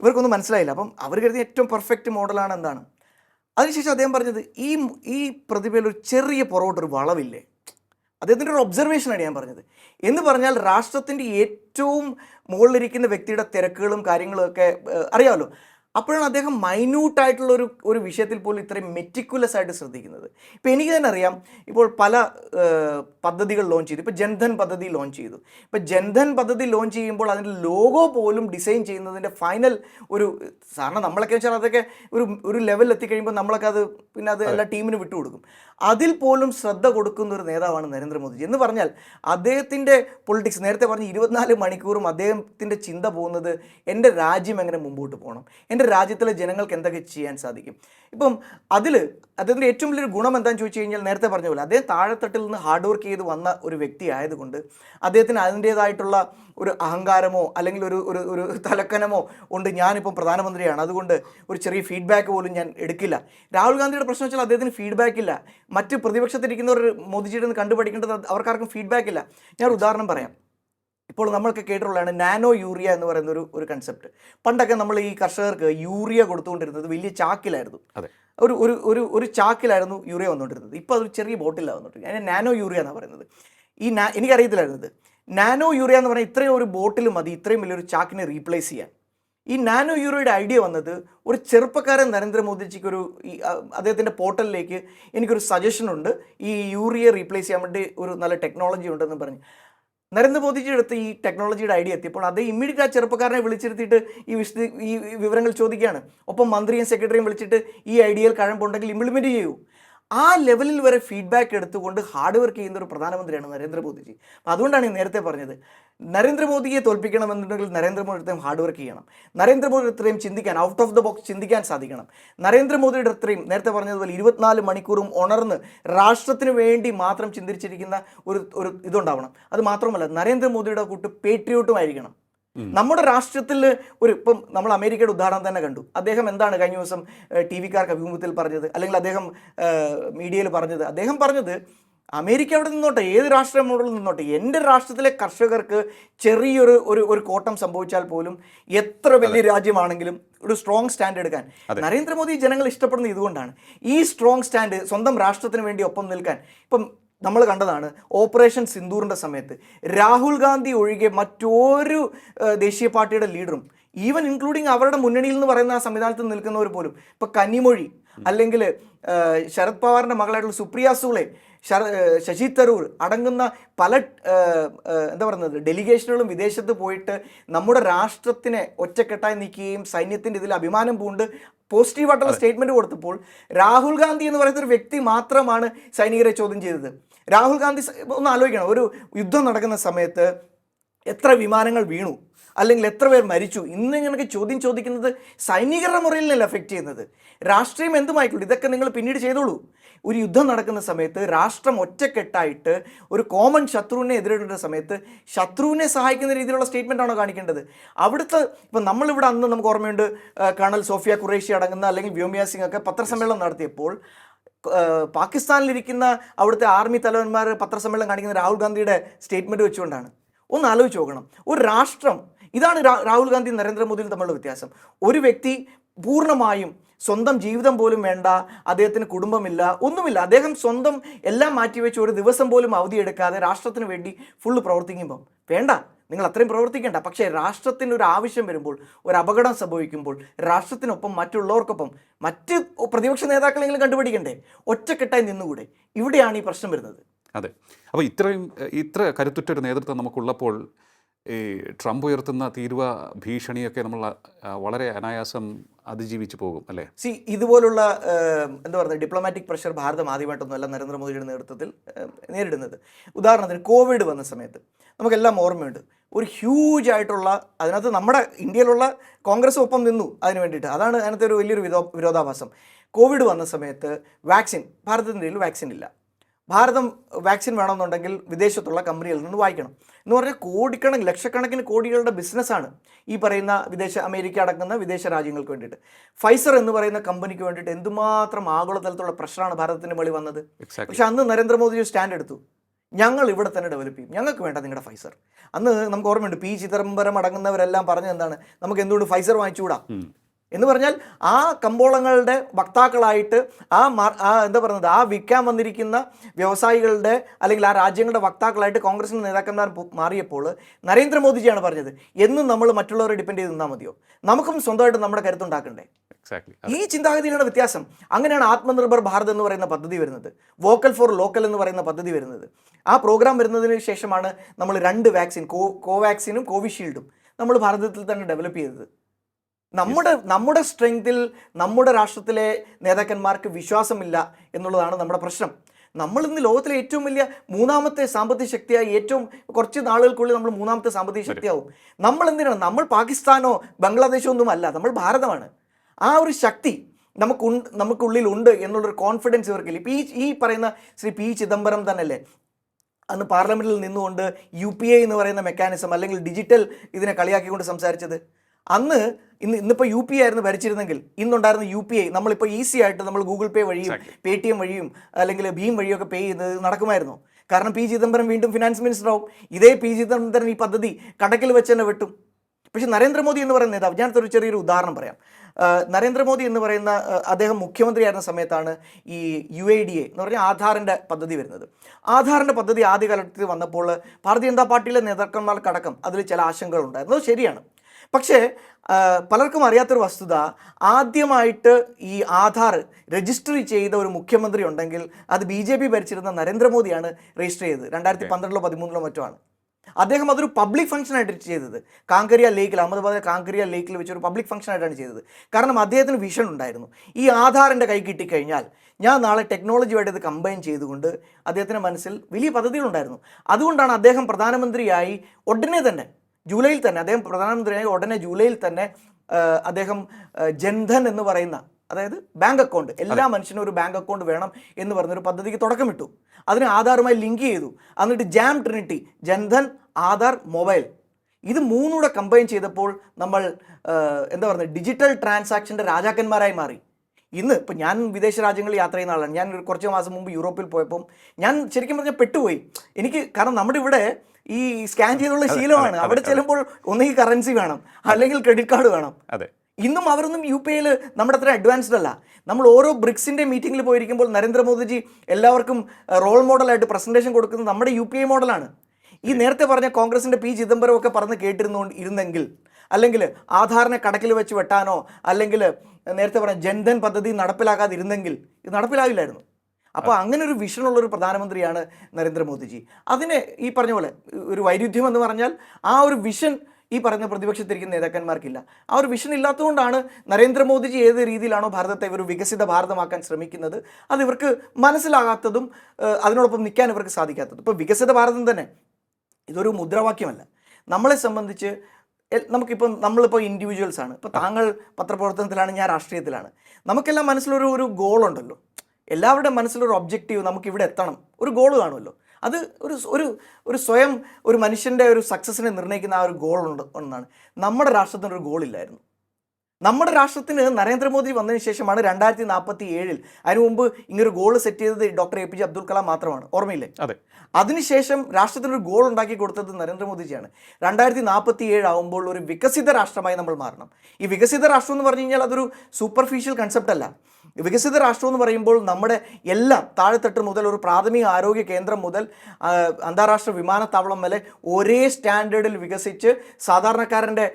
ഇവർക്കൊന്നും മനസ്സിലായില്ല. അപ്പം അവർ കരുതിയ ഏറ്റവും പെർഫെക്റ്റ് മോഡലാണ് എന്താണ്? അതിനുശേഷം അദ്ദേഹം പറഞ്ഞത് ഈ ഈ പ്രതിഭയിൽ ഒരു ചെറിയ പുറകോട്ടൊരു വളവില്ലേ? അദ്ദേഹത്തിന്റെ ഒരു ഒബ്സർവേഷനാണ് ഞാൻ പറഞ്ഞത്. എന്ന് പറഞ്ഞാൽ രാഷ്ട്രത്തിന്റെ ഏറ്റവും മുകളിലിരിക്കുന്ന വ്യക്തിയുടെ തിരക്കുകളും കാര്യങ്ങളും ഒക്കെ അറിയാമല്ലോ. അപ്പോഴാണ് അദ്ദേഹം മൈന്യൂട്ടായിട്ടുള്ള ഒരു ഒരു വിഷയത്തിൽ പോലും ഇത്രയും മെറ്റിക്കുലസ് ആയിട്ട് ശ്രദ്ധിക്കുന്നത്. ഇപ്പോൾ എനിക്ക് തന്നെ അറിയാം ഇപ്പോൾ പല പദ്ധതികൾ ലോഞ്ച് ചെയ്തു. ഇപ്പോൾ ജൻധൻ പദ്ധതി ലോഞ്ച് ചെയ്തു. ഇപ്പോൾ ജൻധൻ പദ്ധതി ലോഞ്ച് ചെയ്യുമ്പോൾ അതിന്റെ ലോഗോ പോലും ഡിസൈൻ ചെയ്യുന്നതിന്റെ ഫൈനൽ ഒരു സാധാരണ നമ്മളൊക്കെ വെച്ചാൽ അതൊക്കെ ഒരു ഒരു ലെവലിൽ എത്തിക്കഴിയുമ്പോൾ നമ്മളൊക്കെ അത് പിന്നെ അത് എല്ലാ ടീമിന് വിട്ടുകൊടുക്കും അതിൽ പോലും ശ്രദ്ധ കൊടുക്കുന്ന ഒരു നേതാവാണ് നരേന്ദ്രമോദിജി. എന്ന് പറഞ്ഞാൽ അദ്ദേഹത്തിന്റെ പൊളിറ്റിക്സ് നേരത്തെ പറഞ്ഞ ഇരുപത്തിനാല് മണിക്കൂറും അദ്ദേഹത്തിന്റെ ചിന്ത പോകുന്നത് എന്റെ രാജ്യം എങ്ങനെ മുമ്പോട്ട് പോകണം? എന്റെ രാജ്യത്തിലെ ജനങ്ങൾക്ക് എന്തൊക്കെ ചെയ്യാൻ സാധിക്കും? ഇപ്പം അതിൽ അദ്ദേഹത്തിന്റെ ഏറ്റവും വലിയൊരു ഗുണം എന്താണെന്ന് ചോദിച്ചു കഴിഞ്ഞാൽ നേരത്തെ പറഞ്ഞ പോലെ അദ്ദേഹം താഴെത്തട്ടിൽ നിന്ന് ഹാർഡ് വർക്ക് ചെയ്ത് വന്ന ഒരു വ്യക്തി ആയതുകൊണ്ട് അദ്ദേഹത്തിന് അതിന്റേതായിട്ടുള്ള ഒരു അഹങ്കാരമോ അല്ലെങ്കിൽ ഒരു ഒരു ഒരു തലക്കനമോ ഉണ്ട്. ഞാനിപ്പം പ്രധാനമന്ത്രിയാണ്. അതുകൊണ്ട് ഒരു ചെറിയ ഫീഡ്ബാക്ക് പോലും ഞാൻ എടുക്കില്ല. രാഹുൽ ഗാന്ധിയുടെ പ്രശ്നം വെച്ചാൽ അദ്ദേഹത്തിന് ഫീഡ്ബാക്ക് ഇല്ല. മറ്റ് പ്രതിപക്ഷത്തിരിക്കുന്നവർ മോദിജിയുടെ നിന്ന് കണ്ടുപഠിക്കേണ്ടത് അവർക്കാർക്കും ഫീഡ്ബാക്ക് ഇല്ല. ഞാൻ ഉദാഹരണം പറയാം. ഇപ്പോൾ നമ്മൾക്ക് കേട്ടിട്ടുള്ളതാണ് നാനോ യൂറിയ എന്ന് പറയുന്ന ഒരു ഒരു കൺസെപ്റ്റ് പണ്ടൊക്കെ നമ്മൾ ഈ കർഷകർക്ക് യൂറിയ കൊടുത്തുകൊണ്ടിരുന്നത് വലിയ ചാക്കിലായിരുന്നു. അതെ. ഒരു ഒരു ഒരു ഒരു ചാക്കിലായിരുന്നു യൂറിയ വന്നുകൊണ്ടിരുന്നത്. ഇപ്പോൾ അതൊരു ചെറിയ ബോട്ടിലാണ് വന്നുകൊണ്ടിരിക്കുന്നത് അതിന് നാനോ യൂറിയ എന്നാണ് പറയുന്നത്. ഈ നാ എനിക്കറിയത്തില്ലായിരുന്നത്. നാനോ യൂറിയ എന്ന് പറഞ്ഞാൽ ഇത്രയും ഒരു ബോട്ടിൽ മതി ഇത്രയും വലിയൊരു ചാക്കിനെ റീപ്ലേസ് ചെയ്യാൻ. ഈ നാനോ യൂറിയയുടെ ഐഡിയ വന്നത് ഒരു ചെറുപ്പക്കാരൻ നരേന്ദ്രമോദിജിക്ക് ഒരു അദ്ദേഹത്തിന്റെ പോർട്ടലിലേക്ക് എനിക്കൊരു സജഷൻ ഉണ്ട്. ഈ യൂറിയ റീപ്ലേസ് ചെയ്യാൻ വേണ്ടി ഒരു നല്ല ടെക്നോളജി ഉണ്ടെന്ന് പറഞ്ഞ്. നരേന്ദ്രമോദിജിയുടെ അടുത്ത് ഈ ടെക്നോളജിയുടെ ഐഡിയ എത്തിയപ്പോൾ അത് ഇമ്മീഡിയറ്റ് ആ ചെറുപ്പക്കാരനെ വിളിച്ചിരുത്തിയിട്ട് ഈ വിശദ ഈ വിവരങ്ങൾ ചോദിക്കുകയാണ്. ഒപ്പം മന്ത്രിയും സെക്രട്ടറിയും വിളിച്ചിട്ട് ഈ ഐഡിയയിൽ കഴമ്പുണ്ടെങ്കിൽ ഇംപ്ലിമെന്റ് ചെയ്യൂ. ആ ലെവലിൽ വരെ ഫീഡ്ബാക്ക് എടുത്തുകൊണ്ട് ഹാർഡ് വർക്ക് ചെയ്യുന്ന ഒരു പ്രധാനമന്ത്രിയാണ് നരേന്ദ്രമോദിജി. അതുകൊണ്ടാണ് ഞാൻ നേരത്തെ പറഞ്ഞത്. നരേന്ദ്രമോദിയെ തോൽപ്പിക്കണമെന്നുണ്ടെങ്കിൽ നരേന്ദ്രമോദി അത്രയും ഹാർഡ് വർക്ക് ചെയ്യണം. നരേന്ദ്രമോദി അത്രയും ചിന്തിക്കാൻ ഔട്ട് ഓഫ് ദ ബോക്സ് ചിന്തിക്കാൻ സാധിക്കണം. നരേന്ദ്രമോദിയുടെ അത്രയും നേരത്തെ പറഞ്ഞതുപോലെ ഇരുപത്തിനാല് മണിക്കൂറും ഉണർന്ന് രാഷ്ട്രത്തിന് വേണ്ടി മാത്രം ചിന്തിച്ചിരിക്കുന്ന ഒരു ഒരു ഇതുണ്ടാവണം. അത് മാത്രമല്ല നരേന്ദ്രമോദിയുടെ കൂട്ട് പേട്രിയോട്ടും ആയിരിക്കണം. നമ്മുടെ രാഷ്ട്രത്തിൽ ഒരു ഇപ്പം നമ്മൾ അമേരിക്കയുടെ ഉദാഹരണം തന്നെ കണ്ടു. അദ്ദേഹം എന്താണ് കഴിഞ്ഞ ദിവസം ടി വിക്കാർക്ക് അഭിമുഖത്തിൽ പറഞ്ഞത്? അല്ലെങ്കിൽ അദ്ദേഹം മീഡിയയിൽ പറഞ്ഞത്? അദ്ദേഹം പറഞ്ഞത് അമേരിക്ക അവിടെ നിന്നോട്ടെ ഏത് രാഷ്ട്രം അവിടെ നിന്നോട്ടെ എന്റെ രാഷ്ട്രത്തിലെ കർഷകർക്ക് ചെറിയൊരു ഒരു ഒരു കോട്ടം സംഭവിച്ചാൽ പോലും എത്ര വലിയ രാജ്യമാണെങ്കിലും ഒരു സ്ട്രോങ് സ്റ്റാൻഡ് എടുക്കാൻ. നരേന്ദ്രമോദി ജനങ്ങൾ ഇഷ്ടപ്പെടുന്ന ഇതുകൊണ്ടാണ്. ഈ സ്ട്രോങ് സ്റ്റാൻഡ് സ്വന്തം രാഷ്ട്രത്തിന് വേണ്ടി ഒപ്പം നിൽക്കാൻ. ഇപ്പം നമ്മൾ കണ്ടതാണ് ഓപ്പറേഷൻ സിന്ദൂറിന്റെ സമയത്ത് രാഹുൽ ഗാന്ധി ഒഴികെ മറ്റൊരു ദേശീയ പാർട്ടിയുടെ ലീഡറും ഈവൻ ഇൻക്ലൂഡിങ് അവരുടെ മുന്നണിയിൽ എന്ന് പറയുന്ന ആ സംവിധാനത്തിൽ നിൽക്കുന്നവർ പോലും ഇപ്പം കന്നിമൊഴി അല്ലെങ്കിൽ ശരത് പവാറിന്റെ മകളായിട്ടുള്ള സുപ്രിയ സൂളെ ശശി തരൂർ അടങ്ങുന്ന പല എന്താ പറയുന്നത് ഡെലിഗേഷനുകളും വിദേശത്ത് പോയിട്ട് നമ്മുടെ രാഷ്ട്രത്തിനെ ഒറ്റക്കെട്ടായി നിൽക്കുകയും സൈന്യത്തിന്റെ ഇതിൽ അഭിമാനം പൂണ്ട് പോസിറ്റീവായിട്ടുള്ള സ്റ്റേറ്റ്മെന്റ് കൊടുത്തപ്പോൾ രാഹുൽ ഗാന്ധി എന്ന് പറയുന്ന ഒരു വ്യക്തി മാത്രമാണ് സൈനികരെ ചോദ്യം ചെയ്തത്. രാഹുൽ ഗാന്ധി ഒന്ന് ആലോചിക്കണം. ഒരു യുദ്ധം നടക്കുന്ന സമയത്ത് എത്ര വിമാനങ്ങൾ വീണു? അല്ലെങ്കിൽ എത്ര പേർ മരിച്ചു? ഇന്ന് ഇങ്ങനെ ചോദ്യം ചോദിക്കുന്നത് സൈനികരുടെ മുറിയിലല്ല എഫക്റ്റ് ചെയ്യുന്നത്. രാഷ്ട്രീയം എന്തുമായിക്കോട്ടെ? ഇതൊക്കെ നിങ്ങൾ പിന്നീട് ചെയ്തോളൂ. ഒരു യുദ്ധം നടക്കുന്ന സമയത്ത് രാഷ്ട്രം ഒറ്റക്കെട്ടായിട്ട് ഒരു കോമൺ ശത്രുവിനെ എതിരിടേണ്ട സമയത്ത് ശത്രുവിനെ സഹായിക്കുന്ന രീതിയിലുള്ള സ്റ്റേറ്റ്മെന്റ് ആണോ കാണിക്കേണ്ടത്? അവിടുത്തെ ഇപ്പം നമ്മളിവിടെ അന്ന് നമുക്ക് ഓർമ്മയുണ്ട് കേണൽ സോഫിയ ഖുറേഷി അടങ്ങുന്ന അല്ലെങ്കിൽ വ്യോമിയ സിംഗ് ഒക്കെ പത്രസമ്മേളനം നടത്തിയപ്പോൾ പാകിസ്ഥാനിലിരിക്കുന്ന അവിടുത്തെ ആർമി തലവന്മാർ പത്രസമ്മേളനം കാണിക്കുന്ന രാഹുൽ ഗാന്ധിയുടെ സ്റ്റേറ്റ്മെന്റ് വെച്ചുകൊണ്ടാണ്. ഒന്ന് ആലോചിച്ച് നോക്കണം. ഒരു രാഷ്ട്രം ഇതാണ് രാഹുൽ ഗാന്ധി നരേന്ദ്രമോദിയും തമ്മിലുള്ള വ്യത്യാസം. ഒരു വ്യക്തി പൂർണമായും സ്വന്തം ജീവിതം പോലും വേണ്ട അദ്ദേഹത്തിന് കുടുംബമില്ല ഒന്നുമില്ല. അദ്ദേഹം സ്വന്തം എല്ലാം മാറ്റിവെച്ച് ഒരു ദിവസം പോലും അവധിയെടുക്കാതെ രാഷ്ട്രത്തിന് വേണ്ടി ഫുള്ള് പ്രവർത്തിക്കുമ്പം വേണ്ട. നിങ്ങൾ അത്രയും പ്രവർത്തിക്കേണ്ട. പക്ഷേ രാഷ്ട്രത്തിന് ഒരു ആവശ്യം വരുമ്പോൾ ഒരു അപകടം സംഭവിക്കുമ്പോൾ രാഷ്ട്രത്തിനൊപ്പം മറ്റുള്ളവർക്കൊപ്പം മറ്റ് പ്രതിപക്ഷ നേതാക്കളെങ്കിലും കണ്ടുപിടിക്കണ്ടേ? ഒറ്റക്കെട്ടായി നിന്നുകൂടെ? ഇവിടെയാണ് ഈ പ്രശ്നം വരുന്നത്. അതെ. അപ്പോൾ ഇത്രയും ഇത്ര കരുത്തുറ്റ ഒരു നേതൃത്വം നമുക്കുള്ളപ്പോൾ ഈ ട്രംപ് ഉയർത്തുന്ന തീരുവ ഭീഷണിയൊക്കെ നമ്മൾ വളരെ അനായാസം അതിജീവിച്ച് പോകും അല്ലേ? സി ഇതുപോലുള്ള എന്താ പറയുക ഡിപ്ലോമാറ്റിക് പ്രഷർ ഭാരതം ആദ്യമായിട്ടൊന്നുമല്ല നരേന്ദ്രമോദിയുടെ നേതൃത്വത്തിൽ നേരിടുന്നത്. ഉദാഹരണത്തിന് കോവിഡ് വന്ന സമയത്ത് നമുക്കെല്ലാം ഓർമ്മയുണ്ട്. ഒരു ഹ്യൂജ് ആയിട്ടുള്ള അതിനകത്ത് നമ്മുടെ ഇന്ത്യയിലുള്ള കോൺഗ്രസ് ഒപ്പം നിന്നു അതിന് വേണ്ടിയിട്ട്. അതാണ് അതിനകത്ത് ഒരു വലിയൊരു വിരോ വിരോധാഭാസം. കോവിഡ് വന്ന സമയത്ത് വാക്സിൻ ഭാരതത്തിന്റെ വാക്സിൻ ഇല്ല. ഭാരതം വാക്സിൻ വേണമെന്നുണ്ടെങ്കിൽ വിദേശത്തുള്ള കമ്പനികളിൽ നിന്ന് വായിക്കണം എന്ന് പറഞ്ഞാൽ കോടിക്കണക്കിന് ലക്ഷക്കണക്കിന് കോടികളുടെ ബിസിനസ്സാണ് ഈ പറയുന്ന വിദേശ അമേരിക്ക അടക്കുന്ന വിദേശ രാജ്യങ്ങൾക്ക് വേണ്ടിയിട്ട്. ഫൈസർ എന്ന് പറയുന്ന കമ്പനിക്ക് വേണ്ടിയിട്ട് എന്തുമാത്രം ആഗോളതലത്തിലുള്ള പ്രഷറാണ് ഭാരതത്തിന്റെ വെളി വന്നത്. പക്ഷേ പക്ഷെ അന്ന് നരേന്ദ്രമോദി ഒരു സ്റ്റാൻഡ് എടുത്തു. ഞങ്ങൾ ഇവിടെ തന്നെ ഡെവലപ്പ് ചെയ്യും. ഞങ്ങൾക്ക് വേണ്ട നിങ്ങളുടെ ഫൈസർ. അന്ന് നമുക്ക് ഓർമ്മയുണ്ട് പി ചിദംബരം അടങ്ങുന്നവരെല്ലാം പറഞ്ഞത് എന്താണ്? നമുക്ക് എന്തുകൊണ്ട് ഫൈസർ വാങ്ങിച്ചുകൂടാ? എന്ന് പറഞ്ഞാൽ ആ കമ്പോളങ്ങളുടെ വക്താക്കളായിട്ട് ആ എന്താ പറയുന്നത് ആ വിൽക്കാൻ വന്നിരിക്കുന്ന വ്യവസായികളുടെ അല്ലെങ്കിൽ ആ രാജ്യങ്ങളുടെ വക്താക്കളായിട്ട് കോൺഗ്രസിന്റെ നേതാക്കന്മാർ മാറിയപ്പോൾ നരേന്ദ്രമോദിജിയാണ് പറഞ്ഞത് എന്നും നമ്മൾ മറ്റുള്ളവരെ ഡിപ്പെൻഡ് ചെയ്ത് നിന്നാൽ മതിയോ? നമുക്കും സ്വന്തമായിട്ട് നമ്മുടെ കരുത്തുണ്ടാക്കണ്ടേ? ഈ ചിന്താഗതിയിലാണ് വ്യത്യാസം. അങ്ങനെയാണ് ആത്മനിർഭർ ഭാരത് എന്ന് പറയുന്ന പദ്ധതി വരുന്നത്. വോക്കൽ ഫോർ ലോക്കൽ എന്ന് പറയുന്ന പദ്ധതി വരുന്നത്. ആ പ്രോഗ്രാം വരുന്നതിന് ശേഷമാണ് നമ്മൾ രണ്ട് വാക്സിൻ കോ കോവാക്സിനും കോവിഷീൽഡും നമ്മൾ ഭാരതത്തിൽ തന്നെ ഡെവലപ്പ് ചെയ്തത്. നമ്മുടെ നമ്മുടെ സ്ട്രെങ്തിൽ നമ്മുടെ രാഷ്ട്രത്തിലെ നേതാക്കന്മാർക്ക് വിശ്വാസമില്ല എന്നുള്ളതാണ് നമ്മുടെ പ്രശ്നം. നമ്മൾ ഇന്ന് ലോകത്തിലെ ഏറ്റവും വലിയ മൂന്നാമത്തെ സാമ്പത്തിക ശക്തിയായി ഏറ്റവും കുറച്ച് നാളുകൾക്കുള്ളിൽ നമ്മൾ മൂന്നാമത്തെ സാമ്പത്തിക ശക്തിയാവും. നമ്മൾ എന്തിനാണ്? നമ്മൾ പാകിസ്ഥാനോ ബംഗ്ലാദേശോ ഒന്നും അല്ല നമ്മൾ ഭാരതമാണ്. ആ ഒരു ശക്തി നമുക്കുണ്ട് നമുക്കുള്ളിലുണ്ട് എന്നുള്ളൊരു കോൺഫിഡൻസ് ഇവർക്കില്ല. ഇപ്പോൾ ഈ ഈ പറയുന്ന ശ്രീ പി ചിദംബരം തന്നെയല്ലേ? അന്ന് പാർലമെന്റിൽ നിന്നുകൊണ്ട് യു പി ഐ എന്ന് പറയുന്ന മെക്കാനിസം അല്ലെങ്കിൽ ഡിജിറ്റൽ ഇതിനെ കളിയാക്കിക്കൊണ്ട് സംസാരിച്ചത്. അന്ന് ഇന്ന് ഇന്നിപ്പോൾ യു പി ആയിരുന്നു ഭരിച്ചിരുന്നെങ്കിൽ ഇന്നുണ്ടായിരുന്ന യു പി ഐ നമ്മളിപ്പോൾ ഈസി ആയിട്ട് നമ്മൾ ഗൂഗിൾ പേ വഴിയും പേ ടി എം വഴിയും അല്ലെങ്കിൽ ഭീം വഴിയൊക്കെ ഒക്കെ പേ ചെയ്യുന്നത് നടക്കുമായിരുന്നു. കാരണം പി ചിദംബരം വീണ്ടും ഫിനാൻസ് മിനിസ്റ്റർ ആവും. ഇതേ പി ചിദംബരം ഈ പദ്ധതി കടക്കിൽ വെച്ച് തന്നെ വെട്ടും. പക്ഷെ നരേന്ദ്രമോദി എന്ന് പറയുന്ന നേതാവ് ഞാനത്തെ ഒരു ചെറിയൊരു ഉദാഹരണം പറയാം. നരേന്ദ്രമോദി എന്ന് പറയുന്ന അദ്ദേഹം അദ്ദേഹം മുഖ്യമന്ത്രിയായിരുന്ന സമയത്താണ് ഈ യു ഐ ഡി എ എന്ന് പറഞ്ഞാൽ ആധാറിന്റെ പദ്ധതി വരുന്നത്. ആധാറിന്റെ പദ്ധതി ആദ്യകാലത്തിൽ വന്നപ്പോൾ ഭാരതീയ ജനതാ പാർട്ടിയിലെ നേതാക്കന്മാർക്കടക്കം അതിൽ ചില ആശങ്കകളുണ്ടായിരുന്നു. അത് ശരിയാണ്. പക്ഷേ പലർക്കും അറിയാത്തൊരു വസ്തുത ആദ്യമായിട്ട് ഈ ആധാർ രജിസ്റ്റർ ചെയ്ത ഒരു മുഖ്യമന്ത്രി ഉണ്ടെങ്കിൽ അത് ബി ജെ പി ഭരിച്ചിരുന്ന നരേന്ദ്രമോദിയാണ് രജിസ്റ്റർ ചെയ്തത്. രണ്ടായിരത്തി പന്ത്രണ്ടിലോ പതിമൂന്നിലോ മറ്റോ ആണ്. അദ്ദേഹം അതൊരു പബ്ലിക് ഫംഗ്ഷൻ ആയിട്ട് ചെയ്തത്. കാങ്കരിയ ലേക്കിൽ അഹമ്മദാബാദിലെ കാങ്കരിയ ലേക്കിൽ വെച്ച് ഒരു പബ്ലിക് ഫംഗ്ഷൻ ആയിട്ടാണ് ചെയ്തത്. കാരണം അദ്ദേഹത്തിന് വിഷൻ ഉണ്ടായിരുന്നു. ഈ ആധാറിന്റെ കൈ കിട്ടിക്കഴിഞ്ഞാൽ ഞാൻ നാളെ ടെക്നോളജിയുമായിട്ട് ഇത് കമ്പൈൻ ചെയ്തുകൊണ്ട് അദ്ദേഹത്തിന്റെ മനസ്സിൽ വലിയ പദ്ധതികളുണ്ടായിരുന്നു. അതുകൊണ്ടാണ് അദ്ദേഹം പ്രധാനമന്ത്രിയായി ഉടനെ തന്നെ ജൂലൈയിൽ തന്നെ അദ്ദേഹം പ്രധാനമന്ത്രിയായി ഉടനെ ജൂലൈയിൽ തന്നെ അദ്ദേഹം ജൻധൻ എന്ന് പറയുന്ന അതായത് ബാങ്ക് അക്കൗണ്ട് എല്ലാ മനുഷ്യനും ഒരു ബാങ്ക് അക്കൗണ്ട് വേണം എന്ന് പറഞ്ഞൊരു പദ്ധതിക്ക് തുടക്കമിട്ടു. അതിന് ആധാറുമായി ലിങ്ക് ചെയ്തു. എന്നിട്ട് JAM trinity Jan Dhan Aadhaar mobile. ഇത് മൂന്നൂടെ കമ്പൈൻ ചെയ്തപ്പോൾ നമ്മൾ എന്താ പറയുക ഡിജിറ്റൽ ട്രാൻസാക്ഷന്റെ രാജാക്കന്മാരായി മാറി. ഇന്ന് ഇപ്പം ഞാൻ വിദേശ രാജ്യങ്ങളിൽ യാത്ര ചെയ്യുന്ന ആളാണ്. ഞാൻ കുറച്ച് മാസം മുമ്പ് യൂറോപ്പിൽ പോയപ്പം ഞാൻ ശരിക്കും പറഞ്ഞാൽ പെട്ടുപോയി. എനിക്ക് കാരണം നമ്മുടെ ഇവിടെ ഈ സ്കാൻ ചെയ്തുള്ള ശീലമാണ്. അവിടെ ചെല്ലുമ്പോൾ ഒന്നുകിൽ കറൻസി വേണം അല്ലെങ്കിൽ ക്രെഡിറ്റ് കാർഡ് വേണം. അതെ. ഇന്നും അവരൊന്നും യു പി ഐയിൽ നമ്മുടെ അത്ര അഡ്വാൻസ്ഡ് അല്ല. നമ്മൾ ഓരോ ബ്രിക്സിന്റെ മീറ്റിംഗിൽ പോയിരിക്കുമ്പോൾ നരേന്ദ്രമോദിജി എല്ലാവർക്കും റോൾ മോഡലായിട്ട് പ്രസന്റേഷൻ കൊടുക്കുന്നത് നമ്മുടെ യു പി ഐ മോഡലാണ് ഈ നേരത്തെ പറഞ്ഞ കോൺഗ്രസിന്റെ പി ചിദംബരം ഒക്കെ പറഞ്ഞ് കേട്ടിരുന്നുകൊണ്ട് ഇരുന്നെങ്കിൽ അല്ലെങ്കിൽ ആധാറിനെ കടക്കിൽ വെച്ച് വെട്ടാനോ അല്ലെങ്കിൽ നേരത്തെ പറഞ്ഞ ജൻധൻ പദ്ധതി നടപ്പിലാക്കാതിരുന്നെങ്കിൽ ഇത് നടപ്പിലാകില്ലായിരുന്നു അപ്പോൾ അങ്ങനെ ഒരു വിഷൻ ഉള്ള ഒരു പ്രധാനമന്ത്രിയാണ് നരേന്ദ്രമോദിജി. അതിനെ ഈ പറഞ്ഞ പോലെ ഒരു വൈരുദ്ധ്യം എന്ന് പറഞ്ഞാൽ ആ ഒരു വിഷൻ ഈ പറഞ്ഞ പ്രതിപക്ഷത്തിരിക്കുന്ന നേതാക്കന്മാർക്കില്ല. ആ ഒരു വിഷൻ ഇല്ലാത്തതുകൊണ്ടാണ് നരേന്ദ്രമോദിജി ഏത് രീതിയിലാണോ ഭാരതത്തെ ഒരു വികസിത ഭാരതമാക്കാൻ ശ്രമിക്കുന്നത്. അത് ഇവർക്ക് മനസ്സിലാകാത്തതും അതിനോടൊപ്പം നിൽക്കാൻ ഇവർക്ക് സാധിക്കാത്തതും. ഇപ്പോൾ വികസിത ഭാരതം തന്നെ ഇതൊരു മുദ്രാവാക്യമല്ല. നമ്മളെ സംബന്ധിച്ച് നമുക്കിപ്പോൾ നമുക്കിപ്പം നമ്മളിപ്പോൾ ഇൻഡിവിജ്വൽസ് ആണ്. ഇപ്പോൾ താങ്കൾ പത്രപ്രവർത്തനത്തിലാണ് ഞാൻ രാഷ്ട്രീയത്തിലാണ്. നമുക്കെല്ലാം മനസ്സിലൊരു ഒരു ഗോളുണ്ടല്ലോ എല്ലാവരുടെയും മനസ്സിലൊരു ഒബ്ജക്റ്റീവ് നമുക്ക് ഇവിടെ എത്തണം. ഒരു ഗോൾ കാണുമല്ലോ. അത് ഒരു ഒരു ഒരു സ്വയം ഒരു മനുഷ്യന്റെ ഒരു സക്സസ്സിനെ നിർണയിക്കുന്ന ആ ഒരു ഗോൾ ഉണ്ട് ഒന്നാണ്. നമ്മുടെ രാഷ്ട്രത്തിന് ഒരു ഗോളില്ലായിരുന്നു നമ്മുടെ രാഷ്ട്രത്തിന് നരേന്ദ്രമോദി വന്നതിന് ശേഷമാണ് രണ്ടായിരത്തി നാൽപ്പത്തി ഏഴിൽ അതിനു മുമ്പ് ഇങ്ങനൊരു ഗോൾ സെറ്റ് ചെയ്തത് doctor A P J Abdul Kalam മാത്രമാണ്. ഓർമ്മയില്ലേ? അതെ. അതിനുശേഷം രാഷ്ട്രത്തിന് ഒരു ഗോൾ ഉണ്ടാക്കി കൊടുത്തത് നരേന്ദ്രമോദിജിയാണ്. രണ്ടായിരത്തി നാൽപ്പത്തി ഏഴ് ആകുമ്പോൾ ഒരു വികസിത രാഷ്ട്രമായി നമ്മൾ മാറണം. ഈ വികസിത രാഷ്ട്രം എന്ന് പറഞ്ഞു കഴിഞ്ഞാൽ അതൊരു സൂപ്പർഫിഷ്യൽ കൺസെപ്റ്റ് അല്ല. വികസിത രാഷ്ട്രം എന്ന് പറയുമ്പോൾ നമ്മുടെ എല്ലാം താഴെത്തട്ട് മുതൽ ഒരു പ്രാഥമിക ആരോഗ്യ കേന്ദ്രം മുതൽ അന്താരാഷ്ട്ര വിമാനത്താവളം വരെ ഒരേ സ്റ്റാൻഡേർഡിൽ വികസിച്ച് സാധാരണക്കാരന്റെ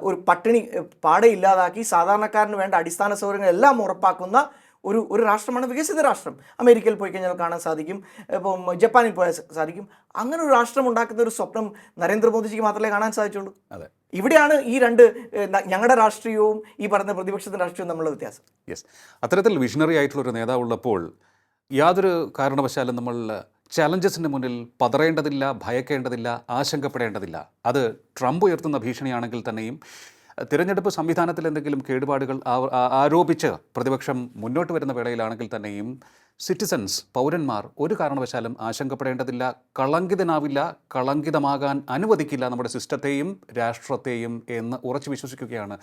ഒരു പട്ടിണി പാടെ ഇല്ലാതാക്കി സാധാരണക്കാരന് വേണ്ട അടിസ്ഥാന സൗകര്യങ്ങൾ എല്ലാം ഉറപ്പാക്കുന്ന ഒരു ഒരു രാഷ്ട്രമാണ് വികസിത രാഷ്ട്രം. അമേരിക്കയിൽ പോയി കഴിഞ്ഞാൽ കാണാൻ സാധിക്കും. ഇപ്പം ജപ്പാനിൽ പോയാൽ സാധിക്കും. അങ്ങനെ ഒരു രാഷ്ട്രം ഉണ്ടാക്കുന്ന ഒരു സ്വപ്നം നരേന്ദ്രമോദിജിക്ക് മാത്രമേ കാണാൻ സാധിച്ചുള്ളൂ? അതെ. ഇവിടെയാണ് ഈ രണ്ട് ഞങ്ങളുടെ രാഷ്ട്രീയവും ഈ പറഞ്ഞ പ്രതിപക്ഷത്തിന്റെ രാഷ്ട്രീയവും തമ്മിലുള്ള വ്യത്യാസം. യെസ്. അത്തരത്തിൽ വിഷണറി ആയിട്ടുള്ള ഒരു നേതാവുള്ളപ്പോൾ യാതൊരു കാരണവശാലും നമ്മൾ ചലഞ്ചസിന് മുന്നിൽ പതറേണ്ടതില്ല ഭയക്കേണ്ടതില്ല ആശങ്കപ്പെടേണ്ടതില്ല. അത് ട്രംപ് ഉയർത്തുന്ന ഭീഷണിയാണെങ്കിൽ തന്നെയും തിരഞ്ഞെടുപ്പ് സംവിധാനത്തിൽ എന്തെങ്കിലും കേടുപാടുകൾ ആരോപിച്ച് പ്രതിപക്ഷം മുന്നോട്ട് വരുന്ന വേളയിലാണെങ്കിൽ തന്നെയും സിറ്റിസൺസ് പൗരന്മാർ ഒരു കാരണവശാലും ആശങ്കപ്പെടേണ്ടതില്ല. കളങ്കിതനാവില്ല കളങ്കിതമാകാൻ അനുവദിക്കില്ല നമ്മുടെ സിസ്റ്റത്തെയും രാഷ്ട്രത്തെയും എന്ന് ഉറച്ചു വിശ്വസിക്കുകയാണ്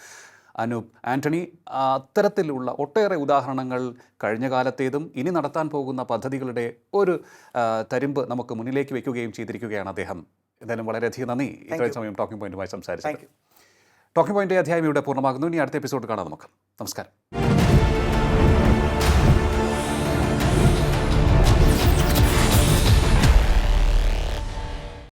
അനൂപ്. ആന്റണി അത്തരത്തിലുള്ള ഒട്ടേറെ ഉദാഹരണങ്ങൾ കഴിഞ്ഞ കാലത്തേതും ഇനി നടത്താൻ പോകുന്ന പദ്ധതികളുടെ ഒരു തരിമ്പ് നമുക്ക് മുന്നിലേക്ക് വെക്കുകയും ചെയ്തിരിക്കുകയാണ് അദ്ദേഹം. എന്തായാലും വളരെയധികം നന്ദി. ഇത്രയും സമയം ടോക്കിംഗ് പോയിന്റുമായി സംസാരിച്ചു ടോക്കിംഗ് പോയിന്റ് അധ്യായം ഇവിടെ പൂർണമാകുന്നു. ഇനി അടുത്ത എപ്പിസോഡ് കാണാം നമുക്ക്. നമസ്കാരം.